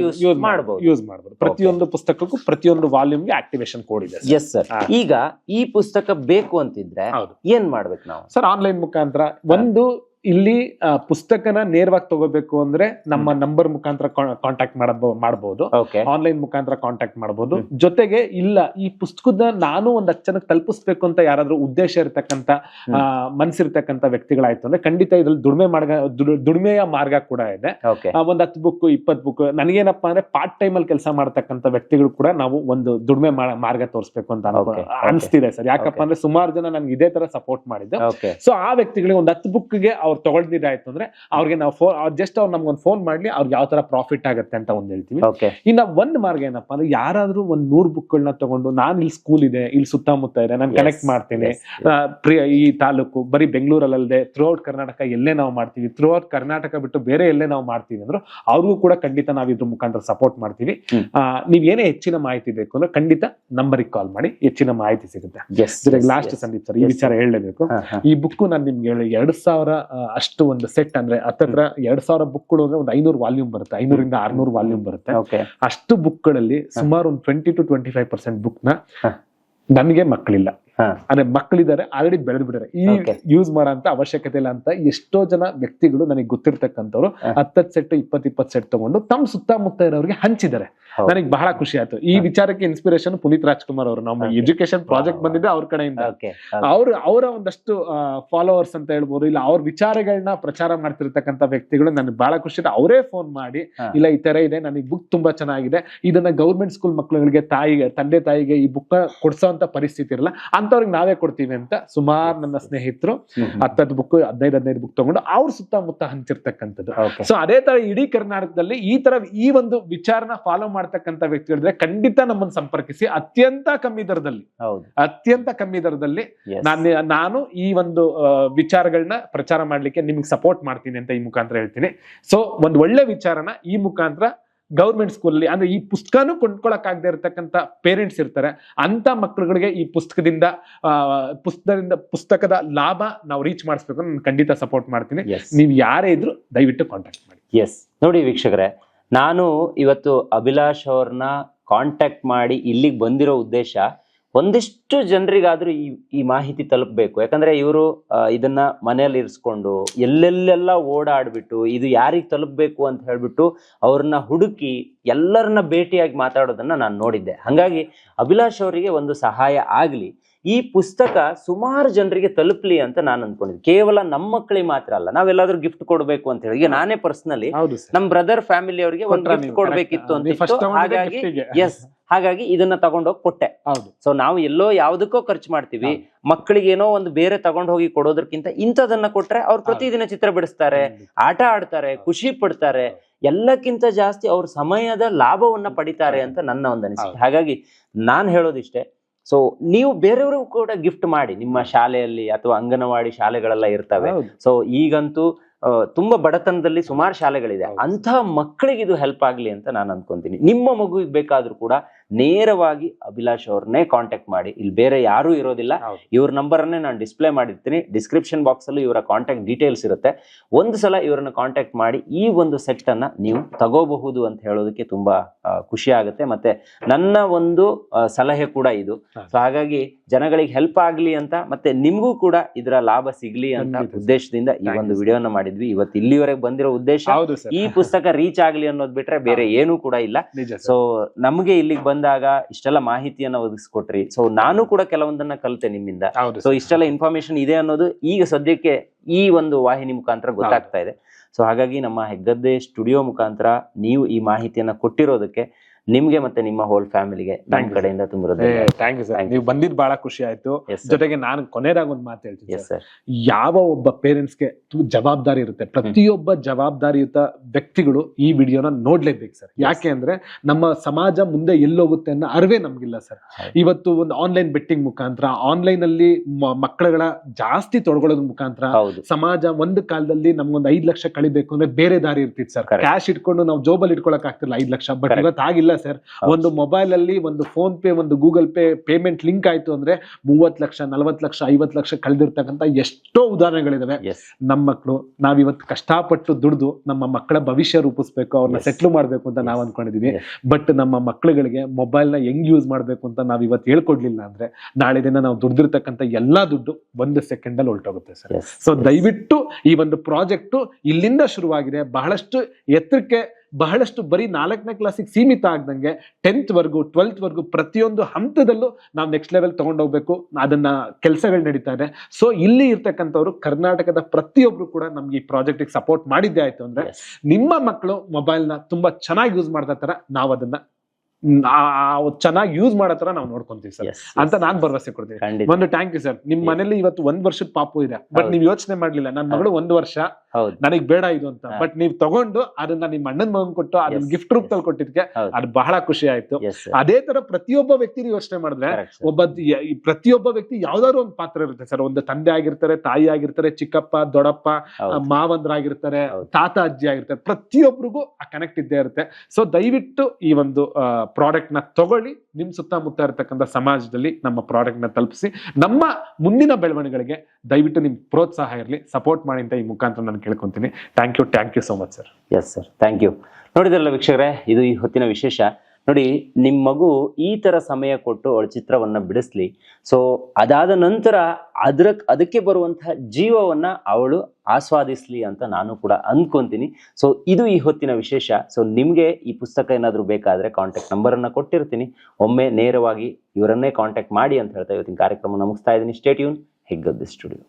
ಯೂಸ್ ಮಾಡಬಹುದು ಯೂಸ್ ಮಾಡಬಹುದು ಪ್ರತಿಯೊಂದು ಪುಸ್ತಕಕ್ಕೂ ಪ್ರತಿಯೊಂದು ವಾಲ್ಯೂಮ್ಗೆ ಆಕ್ಟಿವೇಶನ್ ಕೋಡ್ ಇದೆ ಎಸ್ ಸರ್ ಈಗ ಈ ಪುಸ್ತಕ ಬೇಕು ಅಂತಿದ್ರೆ ಏನ್ ಮಾಡ್ಬೇಕು ನಾವು? ಸರ್ ಆನ್ಲೈನ್ ಮುಖಾಂತರ ಒಂದು ಇಲ್ಲಿ ಪುಸ್ತಕನ ನೇರವಾಗಿ ತಗೋಬೇಕು ಅಂದ್ರೆ ನಮ್ಮ ನಂಬರ್ ಮುಖಾಂತರ ಕಾಂಟ್ಯಾಕ್ಟ್ ಮಾಡಬಹುದು ಆನ್ಲೈನ್ ಮುಖಾಂತರ ಕಾಂಟ್ಯಾಕ್ಟ್ ಮಾಡಬಹುದು ಜೊತೆಗೆ ಇಲ್ಲ ಈ ಪುಸ್ತಕದ ನಾನು ಒಂದ್ ಅಚ್ಚನಕ್ ಜನಕ್ಕೆ ತಲುಪಿಸ್ಬೇಕು ಅಂತ ಯಾರಾದ್ರೂ ಉದ್ದೇಶ ಇರತಕ್ಕಂತ ಮನ್ಸಿರ್ತಕ್ಕಂತ ವ್ಯಕ್ತಿಗಳಾಯ್ತು ಅಂದ್ರೆ ಖಂಡಿತ ಇದ್ರಲ್ಲಿ ದುಡಿಮೆ ಮಾರ್ಗ ದುಡಿಮೆಯ ಮಾರ್ಗ ಕೂಡ ಇದೆ. ಒಂದ್ ಹತ್ತು ಬುಕ್ ಇಪ್ಪತ್ ಬುಕ್ ನನಗೇನಪ್ಪಾ ಅಂದ್ರೆ ಪಾರ್ಟ್ ಟೈಮ್ ಅಲ್ಲಿ ಕೆಲಸ ಮಾಡತಕ್ಕಂತ ವ್ಯಕ್ತಿಗಳು ಕೂಡ ನಾವು ಒಂದು ದುಡಿಮೆ ಮಾರ್ಗ ತೋರಿಸ್ಬೇಕು ಅಂತ. ಅನ್ಸ್ತಿದೆ ಸರ್. ಯಾಕಪ್ಪ ಅಂದ್ರೆ ಸುಮಾರು ಜನ ನನ್ಗೆ ಇದೇ ತರ ಸಪೋರ್ಟ್ ಮಾಡಿದ್ದು. ಸೊ ಆ ವ್ಯಕ್ತಿಗಳಿಗೆ ಒಂದ್ ಹತ್ತು ಬುಕ್ಗೆ ಅವ್ರು ತಗೊಳ್ದಿದ್ದಾಯ್ತು ಅಂದ್ರೆ ಅವ್ರಿಗೆ ನಾವು ಫೋನ್ ಜಸ್ಟ್ ಅವ್ರು ನಮ್ಗೊಂದು ಫೋನ್ ಮಾಡ್ಲಿ ಅವ್ರಿಗೆ ಯಾವ ತರ ಪ್ರಾಫಿಟ್ ಆಗುತ್ತೆ ಅಂತ ಒಂದ್ ಹೇಳ್ತೀವಿ. ಇನ್ನ ಒಂದ್ ಮಾರ್ಗ ಏನಪ್ಪಾ ಅಂದ್ರೆ ಯಾರಾದ್ರೂ ಒಂದ್ ನೂರ್ ಬುಕ್ಗಳನ್ನ ತಗೊಂಡು ನಾನ್ ಇಲ್ಲಿ ಸ್ಕೂಲ್ ಇದೆ ಇಲ್ಲಿ ಸುತ್ತಮುತ್ತ ಇದೆ ನಾನು ಕನೆಕ್ಟ್ ಮಾಡ್ತೀನಿ. ಈ ತಾಲೂಕು ಬರೀ ಬೆಂಗಳೂರಲ್ಲದೆ ಥ್ರೂ ಔಟ್ ಕರ್ನಾಟಕ ಎಲ್ಲೇ ನಾವು ಮಾಡ್ತೀವಿ. ಥ್ರೂ ಔಟ್ ಕರ್ನಾಟಕ ಬಿಟ್ಟು ಬೇರೆ ಎಲ್ಲೇ ನಾವು ಮಾಡ್ತೀವಿ ಅಂದ್ರೆ ಅವ್ರಿಗೂ ಕೂಡ ಖಂಡಿತ ನಾವು ಇದ್ರ ಮುಖಾಂತರ ಸಪೋರ್ಟ್ ಮಾಡ್ತೀವಿ. ನೀವ್ ಏನೇ ಹೆಚ್ಚಿನ ಮಾಹಿತಿ ಬೇಕು ಅಂದ್ರೆ ಖಂಡಿತ ನಂಬರಿಗೆ ಕಾಲ್ ಮಾಡಿ ಹೆಚ್ಚಿನ ಮಾಹಿತಿ ಸಿಗುತ್ತೆ. ಲಾಸ್ಟ್ ಸಂದೀಪ್ ಸರ್ ಈ ವಿಚಾರ ಹೇಳಲೇಬೇಕು. ಈ ಬುಕ್ ನಾನು ನಿಮ್ಗೆ ಹೇಳಿ ಎರಡ್ ಸಾವಿರ ಅಷ್ಟು ಒಂದು ಸೆಟ್ ಅಂದ್ರೆ ಹತ್ತತ್ರ ಎರಡ್ ಸಾವಿರ ಬುಕ್ಗಳು ಅಂದ್ರೆ ಒಂದು ಐನೂರು ವಾಲ್ಯೂಮ್ ಬರುತ್ತೆ. ಐನೂರಿಂದ ಆರ್ನೂರು ವಾಲ್ಯೂಮ್ ಬರುತ್ತೆ. ಓಕೆ ಅಷ್ಟು ಬುಕ್ಗಳಲ್ಲಿ ಸುಮಾರು ಒಂದು twenty to twenty five percent ಬುಕ್ನ. ನನಗೆ ಮಕ್ಕಳಿಲ್ಲ. ಅಂದ್ರೆ ಮಕ್ಕಳಿದ್ದಾರೆ ಆಲ್ರೆಡಿ ಬೆಳೆದ್ ಬಿಟ್ಟಾರೆ ಈ. ಯೂಸ್ ಮಾಡೋಂತ ಅವಶ್ಯಕತೆ ಇಲ್ಲ ಅಂತ ಎಷ್ಟೋ ಜನ ವ್ಯಕ್ತಿಗಳು ನನಗೆ ಗೊತ್ತಿರ್ತಕ್ಕಂಥವ್ರು ಹತ್ತತ್ ಸೆಟ್ ಇಪ್ಪತ್ ಇಪ್ಪತ್ ಸೆಟ್ ತಗೊಂಡು ತಮ್ಮ ಸುತ್ತಮುತ್ತ ಇರೋರಿಗೆ ಹಂಚಿದ್ದಾರೆ. ನನಗೆ ಬಹಳ ಖುಷಿ ಆಯ್ತು. ಈ ವಿಚಾರಕ್ಕೆ ಇನ್ಸ್ಪಿರೇಷನ್ ಪುನೀತ್ ರಾಜ್ಕುಮಾರ್ ಅವರು. ನಮ್ಮ ಎಜುಕೇಶನ್ ಪ್ರಾಜೆಕ್ಟ್ ಬಂದಿದ್ದೆ ಬಂದಿದೆ ಅವ್ರ ಕಡೆಯಿಂದ. ಅವ್ರು ಅವ್ರ ಅವರ ಒಂದಷ್ಟು ಫಾಲೋವರ್ಸ್ ಅಂತ ಹೇಳ್ಬೋದು ಇಲ್ಲ ಅವ್ರ ವಿಚಾರಗಳನ್ನ ಪ್ರಚಾರ ಮಾಡ್ತಿರ್ತಕ್ಕಂಥ ವ್ಯಕ್ತಿಗಳು ನನಗೆ ಬಹಳ ಖುಷಿ ಇದೆ ಅವರೇ ಫೋನ್ ಮಾಡಿ ಇಲ್ಲ ಈ ತರ ಇದೆ ನನಗೆ ಬುಕ್ ತುಂಬಾ ಚೆನ್ನಾಗಿದೆ ಇದನ್ನ ಗೌರ್ಮೆಂಟ್ ಸ್ಕೂಲ್ ಮಕ್ಕಳುಗಳಿಗೆ ತಾಯಿಗೆ ತಂದೆ ತಾಯಿಗೆ ಈ ಬುಕ್ ಕೊಡ್ಸೋ ಅಂತ ಪರಿಸ್ಥಿತಿ ಇರಲ್ಲ ಅಂತ ಅಂತವ್ರಿಗೆ ನಾವೇ ಕೊಡ್ತೀವಿ ಅಂತ ಸುಮಾರು ನನ್ನ ಸ್ನೇಹಿತರು ಹತ್ತದ್ದು ಬುಕ್ ಹದಿನೈದು ಹದಿನೈದು ಬುಕ್ ತಗೊಂಡು ಅವ್ರ ಸುತ್ತಮುತ್ತ ಹಂಚಿರ್ತಕ್ಕಂಥದ್ದು. ಸೊ ಅದೇ ತರ ಇಡೀ ಕರ್ನಾಟಕದಲ್ಲಿ ಈ ತರ ಈ ಒಂದು ವಿಚಾರನ ಫಾಲೋ ಮಾಡ್ತಕ್ಕಂಥ ವ್ಯಕ್ತಿಗಳಿದ್ರೆ ಖಂಡಿತ ನಮ್ಮನ್ನು ಸಂಪರ್ಕಿಸಿ ಅತ್ಯಂತ ಕಮ್ಮಿ ದರದಲ್ಲಿ. ಅತ್ಯಂತ ಕಮ್ಮಿ ದರದಲ್ಲಿ. ನಾನು ನಾನು ಈ ಒಂದು ವಿಚಾರಗಳನ್ನ ಪ್ರಚಾರ ಮಾಡ್ಲಿಕ್ಕೆ ನಿಮ್ಗೆ ಸಪೋರ್ಟ್ ಮಾಡ್ತೀನಿ ಅಂತ ಈ ಮುಖಾಂತರ ಹೇಳ್ತೀನಿ. ಸೊ ಒಂದು ಒಳ್ಳೆ ವಿಚಾರನ ಈ ಮುಖಾಂತರ ಗೌರ್ಮೆಂಟ್ ಸ್ಕೂಲಲ್ಲಿ ಅಂದ್ರೆ ಈ ಪುಸ್ತಕನೂ ಕೊಂಡ್ಕೊಳಕ್ಕಾಗದೆ ಇರತಕ್ಕಂತ ಪೇರೆಂಟ್ಸ್ ಇರ್ತಾರೆ. ಅಂತ ಮಕ್ಕಳುಗಳಿಗೆ ಈ ಪುಸ್ತಕದಿಂದ ಪುಸ್ತಕದಿಂದ ಪುಸ್ತಕದ ಲಾಭ ನಾವು ರೀಚ್ ಮಾಡಿಸ್ಬೇಕು ನಾನು ಖಂಡಿತ ಸಪೋರ್ಟ್ ಮಾಡ್ತೀನಿ. ಎಸ್ ನೀವು ಯಾರೇ ಇದ್ರು ದಯವಿಟ್ಟು ಕಾಂಟ್ಯಾಕ್ಟ್ ಮಾಡಿ. ಎಸ್ ನೋಡಿ ವೀಕ್ಷಕರೇ ನಾನು ಇವತ್ತು ಅಭಿಲಾಷ್ ಅವ್ರನ್ನ ಕಾಂಟ್ಯಾಕ್ಟ್ ಮಾಡಿ ಇಲ್ಲಿಗೆ ಬಂದಿರೋ ಉದ್ದೇಶ ಒಂದಿಷ್ಟು ಜನರಿಗಾದ್ರೂ ಈ ಈ ಮಾಹಿತಿ ತಲುಪಬೇಕು. ಯಾಕಂದ್ರೆ ಇವರು ಇದನ್ನ ಮನೆಯಲ್ಲಿ ಇರಿಸ್ಕೊಂಡು ಎಲ್ಲೆಲ್ಲೆಲ್ಲ ಓಡಾಡ್ಬಿಟ್ಟು ಇದು ಯಾರಿಗೆ ತಲುಪಬೇಕು ಅಂತ ಹೇಳ್ಬಿಟ್ಟು ಅವ್ರನ್ನ ಹುಡುಕಿ ಎಲ್ಲರನ್ನ ಭೇಟಿಯಾಗಿ ಮಾತಾಡೋದನ್ನ ನಾನು ನೋಡಿದ್ದೆ. ಹಾಗಾಗಿ ಅಭಿಲಾಷ್ ಅವರಿಗೆ ಒಂದು ಸಹಾಯ ಆಗ್ಲಿ. ಈ ಪುಸ್ತಕ ಸುಮಾರು ಜನರಿಗೆ ತಲುಪಲಿ ಅಂತ ನಾನು ಅನ್ಕೊಂಡಿದ್ದೆ. ಕೇವಲ ನಮ್ಮ ಮಕ್ಕಳಿಗೆ ಮಾತ್ರ ಅಲ್ಲ ನಾವೆಲ್ಲಾದ್ರೂ ಗಿಫ್ಟ್ ಕೊಡ್ಬೇಕು ಅಂತ ಹೇಳಿ. ಈಗ ನಾನೇ ಪರ್ಸನಲಿ ಹೌದು sir. ನಮ್ ಬ್ರದರ್ ಫ್ಯಾಮಿಲಿ ಅವರಿಗೆ ಒಂದು ಗಿಫ್ಟ್? ಕೊಡ್ಬೇಕಿತ್ತು ಅಂತ ಹಾಗಾಗಿ ಎಸ್ ಹಾಗಾಗಿ ಇದನ್ನ ತಗೊಂಡೋಗಿ ಕೊಟ್ಟೆ. ಹೌದು. ಸೊ ನಾವು ಎಲ್ಲೋ ಯಾವ್ದಕ್ಕೋ ಖರ್ಚು ಮಾಡ್ತೀವಿ. ಮಕ್ಕಳಿಗೆ ಏನೋ ಒಂದು ಬೇರೆ ತಗೊಂಡ್ ಹೋಗಿ ಕೊಡೋದಕ್ಕಿಂತ ಇಂಥದನ್ನ ಕೊಟ್ರೆ ಅವ್ರು ಪ್ರತಿದಿನ ಚಿತ್ರ ಬಿಡಿಸ್ತಾರೆ ಆಟ ಆಡ್ತಾರೆ ಖುಷಿ ಪಡ್ತಾರೆ ಎಲ್ಲಕ್ಕಿಂತ ಜಾಸ್ತಿ ಅವ್ರ ಸಮಯದ ಲಾಭವನ್ನ ಪಡಿತಾರೆ ಅಂತ ನನ್ನ ಒಂದು ಅನಿಸಿಕೆ. ಹಾಗಾಗಿ ನಾನ್ ಹೇಳೋದಿಷ್ಟೇ ಸೊ ನೀವು ಬೇರೆಯವ್ರಿಗೂ ಕೂಡ ಗಿಫ್ಟ್ ಮಾಡಿ ನಿಮ್ಮ ಶಾಲೆಯಲ್ಲಿ ಅಥವಾ ಅಂಗನವಾಡಿ ಶಾಲೆಗಳೆಲ್ಲ ಇರ್ತವೆ. ಸೊ ಈಗಂತೂ ತುಂಬಾ ಬಡತನದಲ್ಲಿ ಸುಮಾರು ಶಾಲೆಗಳಿದೆ. ಅಂತ ಅಂತಹ ಮಕ್ಕಳಿಗೆ ಇದು ಹೆಲ್ಪ್ ಆಗ್ಲಿ ಅಂತ ನಾನು ಅನ್ಕೊಂತೀನಿ. ನಿಮ್ಮ ಮಗುವಿಗೆ ಬೇಕಾದ್ರೂ ಕೂಡ ನೇರವಾಗಿ ಅಭಿಲಾಷ್ ಅವ್ರನ್ನೇ ಕಾಂಟ್ಯಾಕ್ಟ್ ಮಾಡಿ. ಇಲ್ಲಿ ಬೇರೆ ಯಾರೂ ಇರೋದಿಲ್ಲ. ಇವ್ರ ನಂಬರ್ ಅನ್ನೇ ನಾನು ಡಿಸ್ಪ್ಲೇ ಮಾಡಿರ್ತೀನಿ. ಡಿಸ್ಕ್ರಿಪ್ಷನ್ ಬಾಕ್ಸ್ ಅಲ್ಲಿ ಇವರ ಕಾಂಟ್ಯಾಕ್ಟ್ ಡೀಟೇಲ್ಸ್ ಇರುತ್ತೆ. ಒಂದು ಸಲ ಇವರನ್ನ ಕಾಂಟ್ಯಾಕ್ಟ್ ಮಾಡಿ ಈ ಒಂದು ಸೆಟ್ ಅನ್ನ ನೀವು ತಗೋಬಹುದು ಅಂತ ಹೇಳೋದಕ್ಕೆ ತುಂಬಾ ಖುಷಿ ಆಗುತ್ತೆ. ಮತ್ತೆ ನನ್ನ ಒಂದು ಸಲಹೆ ಕೂಡ ಇದು. ಸೊ ಹಾಗಾಗಿ ಜನಗಳಿಗೆ ಹೆಲ್ಪ್ ಆಗ್ಲಿ ಅಂತ ಮತ್ತೆ ನಿಮಗೂ ಕೂಡ ಇದರ ಲಾಭ ಸಿಗ್ಲಿ ಅಂತ ಉದ್ದೇಶದಿಂದ ಈ ಒಂದು. ವಿಡಿಯೋನ ಮಾಡಿದ್ವಿ. ಇವತ್ತು ಇಲ್ಲಿವರೆಗೆ ಬಂದಿರೋ ಉದ್ದೇಶ ಈ ಪುಸ್ತಕ ರೀಚ್ ಆಗ್ಲಿ ಅನ್ನೋದು ಬಿಟ್ರೆ ಬೇರೆ ಏನೂ ಕೂಡ ಇಲ್ಲ. ಸೊ ನಮಗೆ ಇಲ್ಲಿಗೆ ಬಂದಾಗ ಇಷ್ಟೆಲ್ಲ ಮಾಹಿತಿಯನ್ನ ಒದಗಿಸ್ಕೊಟ್ರಿ. ಸೊ ನಾನು ಕೂಡ ಕೆಲವೊಂದನ್ನ ಕಲಿತೆ ನಿಮ್ಮಿಂದ. ಸೊ ಇಷ್ಟೆಲ್ಲ ಇನ್ಫಾರ್ಮೇಶನ್ ಇದೆ ಅನ್ನೋದು ಈಗ ಸದ್ಯಕ್ಕೆ ಈ ಒಂದು ವಾಹಿನಿ ಮುಖಾಂತರ ಗೊತ್ತಾಗ್ತಾ ಇದೆ. ಸೊ ಹಾಗಾಗಿ ನಮ್ಮ ಹೆಗ್ಗದ್ದೆ ಸ್ಟುಡಿಯೋ ಮುಖಾಂತರ ನೀವು ಈ ಮಾಹಿತಿಯನ್ನ ಕೊಟ್ಟಿರೋದಕ್ಕೆ ನಿಮ್ಗೆ ಮತ್ತೆ ನಿಮ್ಮ ಹೋಲ್ ಫ್ಯಾಮಿಲಿಗೆ ನನ್ನ. ಕಡೆಯಿಂದ ತುಂಬ ಥ್ಯಾಂಕ್ ಯು ಸರ್ ನೀವು ಬಂದಿದ್ ಬಹಳ ಖುಷಿ ಆಯ್ತು. ಜೊತೆಗೆ ನಾನು ಕೊನೆಯದಾಗ ಒಂದು ಮಾತು ಹೇಳ್ತೀನಿ ಸರ್. ಯಾವ ಒಬ್ಬ ಪೇರೆಂಟ್ಸ್ಗೆ ಜವಾಬ್ದಾರಿ ಇರುತ್ತೆ ಪ್ರತಿಯೊಬ್ಬ ಜವಾಬ್ದಾರಿಯುತ ವ್ಯಕ್ತಿಗಳು ಈ ವಿಡಿಯೋನ ನೋಡ್ಲೇಬೇಕು ಸರ್ ಯಾಕೆ ಅಂದ್ರೆ ನಮ್ಮ ಸಮಾಜ ಮುಂದೆ ಎಲ್ಲೋಗುತ್ತೆ ಅನ್ನೋ ಅರಿವೇ ನಮ್ಗಿಲ್ಲ ಸರ್ ಇವತ್ತು ಒಂದು ಆನ್ಲೈನ್ ಬೆಟ್ಟಿಂಗ್ ಮುಖಾಂತರ ಆನ್ಲೈನ್ ಅಲ್ಲಿ ಮಕ್ಕಳುಗಳ ಜಾಸ್ತಿ ತೊಡ್ಕೊಳ್ಳೋದ್ರ ಮುಖಾಂತರ ಸಮಾಜ ಒಂದು ಕಾಲದಲ್ಲಿ ನಮ್ಗೊಂದು ಐದ್ ಲಕ್ಷ ಕಳಿಬೇಕು ಅಂದ್ರೆ ಬೇರೆ ದಾರಿ ಇರ್ತಿತ್ತು ಸರ್. ಕ್ಯಾಶ್ ಇಟ್ಕೊಂಡು ನಾವು ಜೋಬಲ್ಲಿ ಇಟ್ಕೊಳಕ್ ಆಗ್ತಿಲ್ಲ ಐದ್ ಲಕ್ಷ ಬಟ್. ಇವತ್ತು ಆಗಿಲ್ಲ ಸರ್. ಒಂದು ಮೊಬೈಲ್ ಅಲ್ಲಿ ಒಂದು ಫೋನ್ ಪೇ ಒಂದು ಗೂಗಲ್ ಪೇ ಪೇಮೆಂಟ್ ಲಿಂಕ್ ಆಯ್ತು ಅಂದ್ರೆ ಮೂವತ್ ಲಕ್ಷ ನಲವತ್ ಲಕ್ಷ ಐವತ್ ಲಕ್ಷ ಕಳೆದಿರ್ತಕ್ಕಂಥ ಎಷ್ಟೋ ಉದಾಹರಣೆಗಳಿದಾವೆ. ನಮ್ಮ ಮಕ್ಕಳು ನಾವಿವತ್ತು ಕಷ್ಟಪಟ್ಟು ದುಡ್ದು ನಮ್ಮ ಮಕ್ಕಳ ಭವಿಷ್ಯ ರೂಪಿಸ್ಬೇಕು ಅವ್ರನ್ನ. ಸೆಟ್ಲ್ ಮಾಡ್ಬೇಕು ಅಂತ ನಾವ್. ಅನ್ಕೊಂಡಿದೀವಿ. ಬಟ್ ನಮ್ಮ ಮಕ್ಕಳುಗಳಿಗೆ ಮೊಬೈಲ್ನ ಹೆಂಗ್ ಯೂಸ್ ಮಾಡ್ಬೇಕು ಅಂತ ನಾವ್ ಇವತ್ತು ಹೇಳ್ಕೊಡ್ಲಿಲ್ಲ ಅಂದ್ರೆ ನಾಳೆ ದಿನ ನಾವು ದುಡ್ದಿರ್ತಕ್ಕಂಥ ಎಲ್ಲಾ ದುಡ್ಡು ಒಂದು ಸೆಕೆಂಡ್ ಅಲ್ಲಿ ಹೊರಟೋಗುತ್ತೆ ಸರ್. ಸೊ ದಯವಿಟ್ಟು ಈ ಒಂದು ಪ್ರಾಜೆಕ್ಟ್ ಇಲ್ಲಿಂದ ಶುರುವಾಗಿದೆ. ಬಹಳಷ್ಟು ಎತ್ತರಕ್ಕೆ ಬಹಳಷ್ಟು ಬರೀ ನಾಲ್ಕನೇ ಕ್ಲಾಸಿಗೆ ಸೀಮಿತ ಆಗ್ದಂಗೆ ಟೆಂತ್ ವರ್ಗು ಟ್ವೆಲ್ತ್ ವರ್ಗು ಪ್ರತಿಯೊಂದು ಹಂತದಲ್ಲೂ ನಾವು ನೆಕ್ಸ್ಟ್ ಲೆವೆಲ್ ತಗೊಂಡೋಗ್ಬೇಕು ಅದನ್ನ ಕೆಲಸಗಳು ನಡೀತಾ ಇದೆ. ಸೊ ಇಲ್ಲಿ ಇರ್ತಕ್ಕಂಥವ್ರು ಕರ್ನಾಟಕದ ಪ್ರತಿಯೊಬ್ಬರು ಕೂಡ ನಮ್ಗೆ ಈ ಪ್ರಾಜೆಕ್ಟಿಗೆ ಸಪೋರ್ಟ್ ಮಾಡಿದ್ದೆ ಆಯ್ತು ಅಂದ್ರೆ ನಿಮ್ಮ ಮಕ್ಕಳು ಮೊಬೈಲ್ನ ತುಂಬ ತುಂಬಾ ಚೆನ್ನಾಗಿ ಯೂಸ್ ಮಾಡ್ತಾ ಥರ ನಾವು ಅದನ್ನು ಚೆನ್ನಾಗಿ ಯೂಸ್ ಮಾಡೋ ತರ ನಾವು ನೋಡ್ಕೊಂತೀವಿ ಸರ್. ಅಂತ ನಾನ್ ಭರವಸೆ ಕೊಡ್ತೀನಿ. ಒಂದು ಥ್ಯಾಂಕ್ ಯು ಸರ್. ನಿಮ್ ಮನೇಲಿ ಇವತ್ತು ಒಂದ್ ವರ್ಷದ ಪಾಪು ಇದೆ. ಬಟ್ ನೀವು ಯೋಚನೆ ಮಾಡ್ಲಿಲ್ಲ. ನನ್ನ ಮಗಳು ಒಂದು ವರ್ಷ ನನಗ್ ಬೇಡ ಇದು ಅಂತ. ಬಟ್ ನೀವ್ ತಗೊಂಡು ಅದನ್ನ ನಿಮ್ ಅಣ್ಣನ್ ಮಗನ್ ಕೊಟ್ಟು ಅದನ್ನ ಗಿಫ್ಟ್ ರೂಪದಲ್ಲಿ ಕೊಟ್ಟಿದ್ಕೆ ಅದ್ ಬಹಳ ಖುಷಿ ಆಯ್ತು. ಅದೇ ತರ ಪ್ರತಿಯೊಬ್ಬ ವ್ಯಕ್ತಿ ಯೋಚನೆ ಮಾಡಿದ್ರೆ ಒಬ್ಬ ಪ್ರತಿಯೊಬ್ಬ ವ್ಯಕ್ತಿ ಯಾವ್ದಾದ್ರು ಒಂದು ಪಾತ್ರ ಇರುತ್ತೆ ಸರ್. ಒಂದು ತಂದೆ ಆಗಿರ್ತಾರೆ ತಾಯಿ ಆಗಿರ್ತಾರೆ ಚಿಕ್ಕಪ್ಪ ದೊಡ್ಡಪ್ಪ. ಮಾವಂದ್ರಾಗಿರ್ತಾರೆ. ತಾತ ಅಜ್ಜಿ ಆಗಿರ್ತಾರೆ. ಪ್ರತಿಯೊಬ್ಬರಿಗೂ ಆ ಕನೆಕ್ಟ್ ಇದ್ದೇ ಇರುತ್ತೆ. ಸೊ ದಯವಿಟ್ಟು ಈ ಒಂದು ಪ್ರಾಡಕ್ಟ್ನ ತಗೊಳ್ಳಿ. ನಿಮ್ ಸುತ್ತಮುತ್ತ ಇರತಕ್ಕಂಥ ಸಮಾಜದಲ್ಲಿ ನಮ್ಮ ಪ್ರಾಡಕ್ಟ್ನ ತಲುಪಿಸಿ. ನಮ್ಮ ಮುಂದಿನ ಬೆಳವಣಿಗೆಗಳಿಗೆ ದಯವಿಟ್ಟು ನಿಮ್ ಪ್ರೋತ್ಸಾಹ ಇರಲಿ. ಸಪೋರ್ಟ್ ಮಾಡಿ ಅಂತ ಈ ಮುಖಾಂತರ ನಾನು ಕೇಳ್ಕೊಂತೀನಿ. Thank you thank you so much sir yes sir thank you ನೋಡಿದ್ರಲ್ಲ ವೀಕ್ಷಕರೇ, ಇದು ಈ ಹೊತ್ತಿನ ವಿಶೇಷ. ನೋಡಿ ನಿಮ್ಮ ಮಗು ಈ ತರ ಸಮಯ ಕೊಟ್ಟು ಅವಳ ಚಿತ್ರವನ್ನ ಬಿಡಿಸ್ಲಿ. ಸೊ ಅದಾದ ನಂತರ ಅದ್ರ ಅದಕ್ಕೆ ಬರುವಂತಹ ಜೀವವನ್ನ ಅವಳು ಆಸ್ವಾದಿಸ್ಲಿ ಅಂತ ನಾನು ಕೂಡ ಅಂದ್ಕೊತೀನಿ ಸೊ ಇದು ಈ ಹೊತ್ತಿನ ವಿಶೇಷ. ಸೊ ನಿಮಗೆ ಈ ಪುಸ್ತಕ ಏನಾದರೂ ಬೇಕಾದ್ರೆ ಕಾಂಟ್ಯಾಕ್ಟ್ ನಂಬರನ್ನು ಕೊಟ್ಟಿರ್ತೀನಿ. ಒಮ್ಮೆ ನೇರವಾಗಿ ಇವರನ್ನೇ ಕಾಂಟ್ಯಾಕ್ಟ್ ಮಾಡಿ ಅಂತ ಹೇಳ್ತಾ ಇವತ್ತಿನ ಕಾರ್ಯಕ್ರಮ ಮುಗಿಸ್ತಾ ಇದ್ದೀನಿ. Stay tuned ಹೆಗ್ಗದ್ದು studio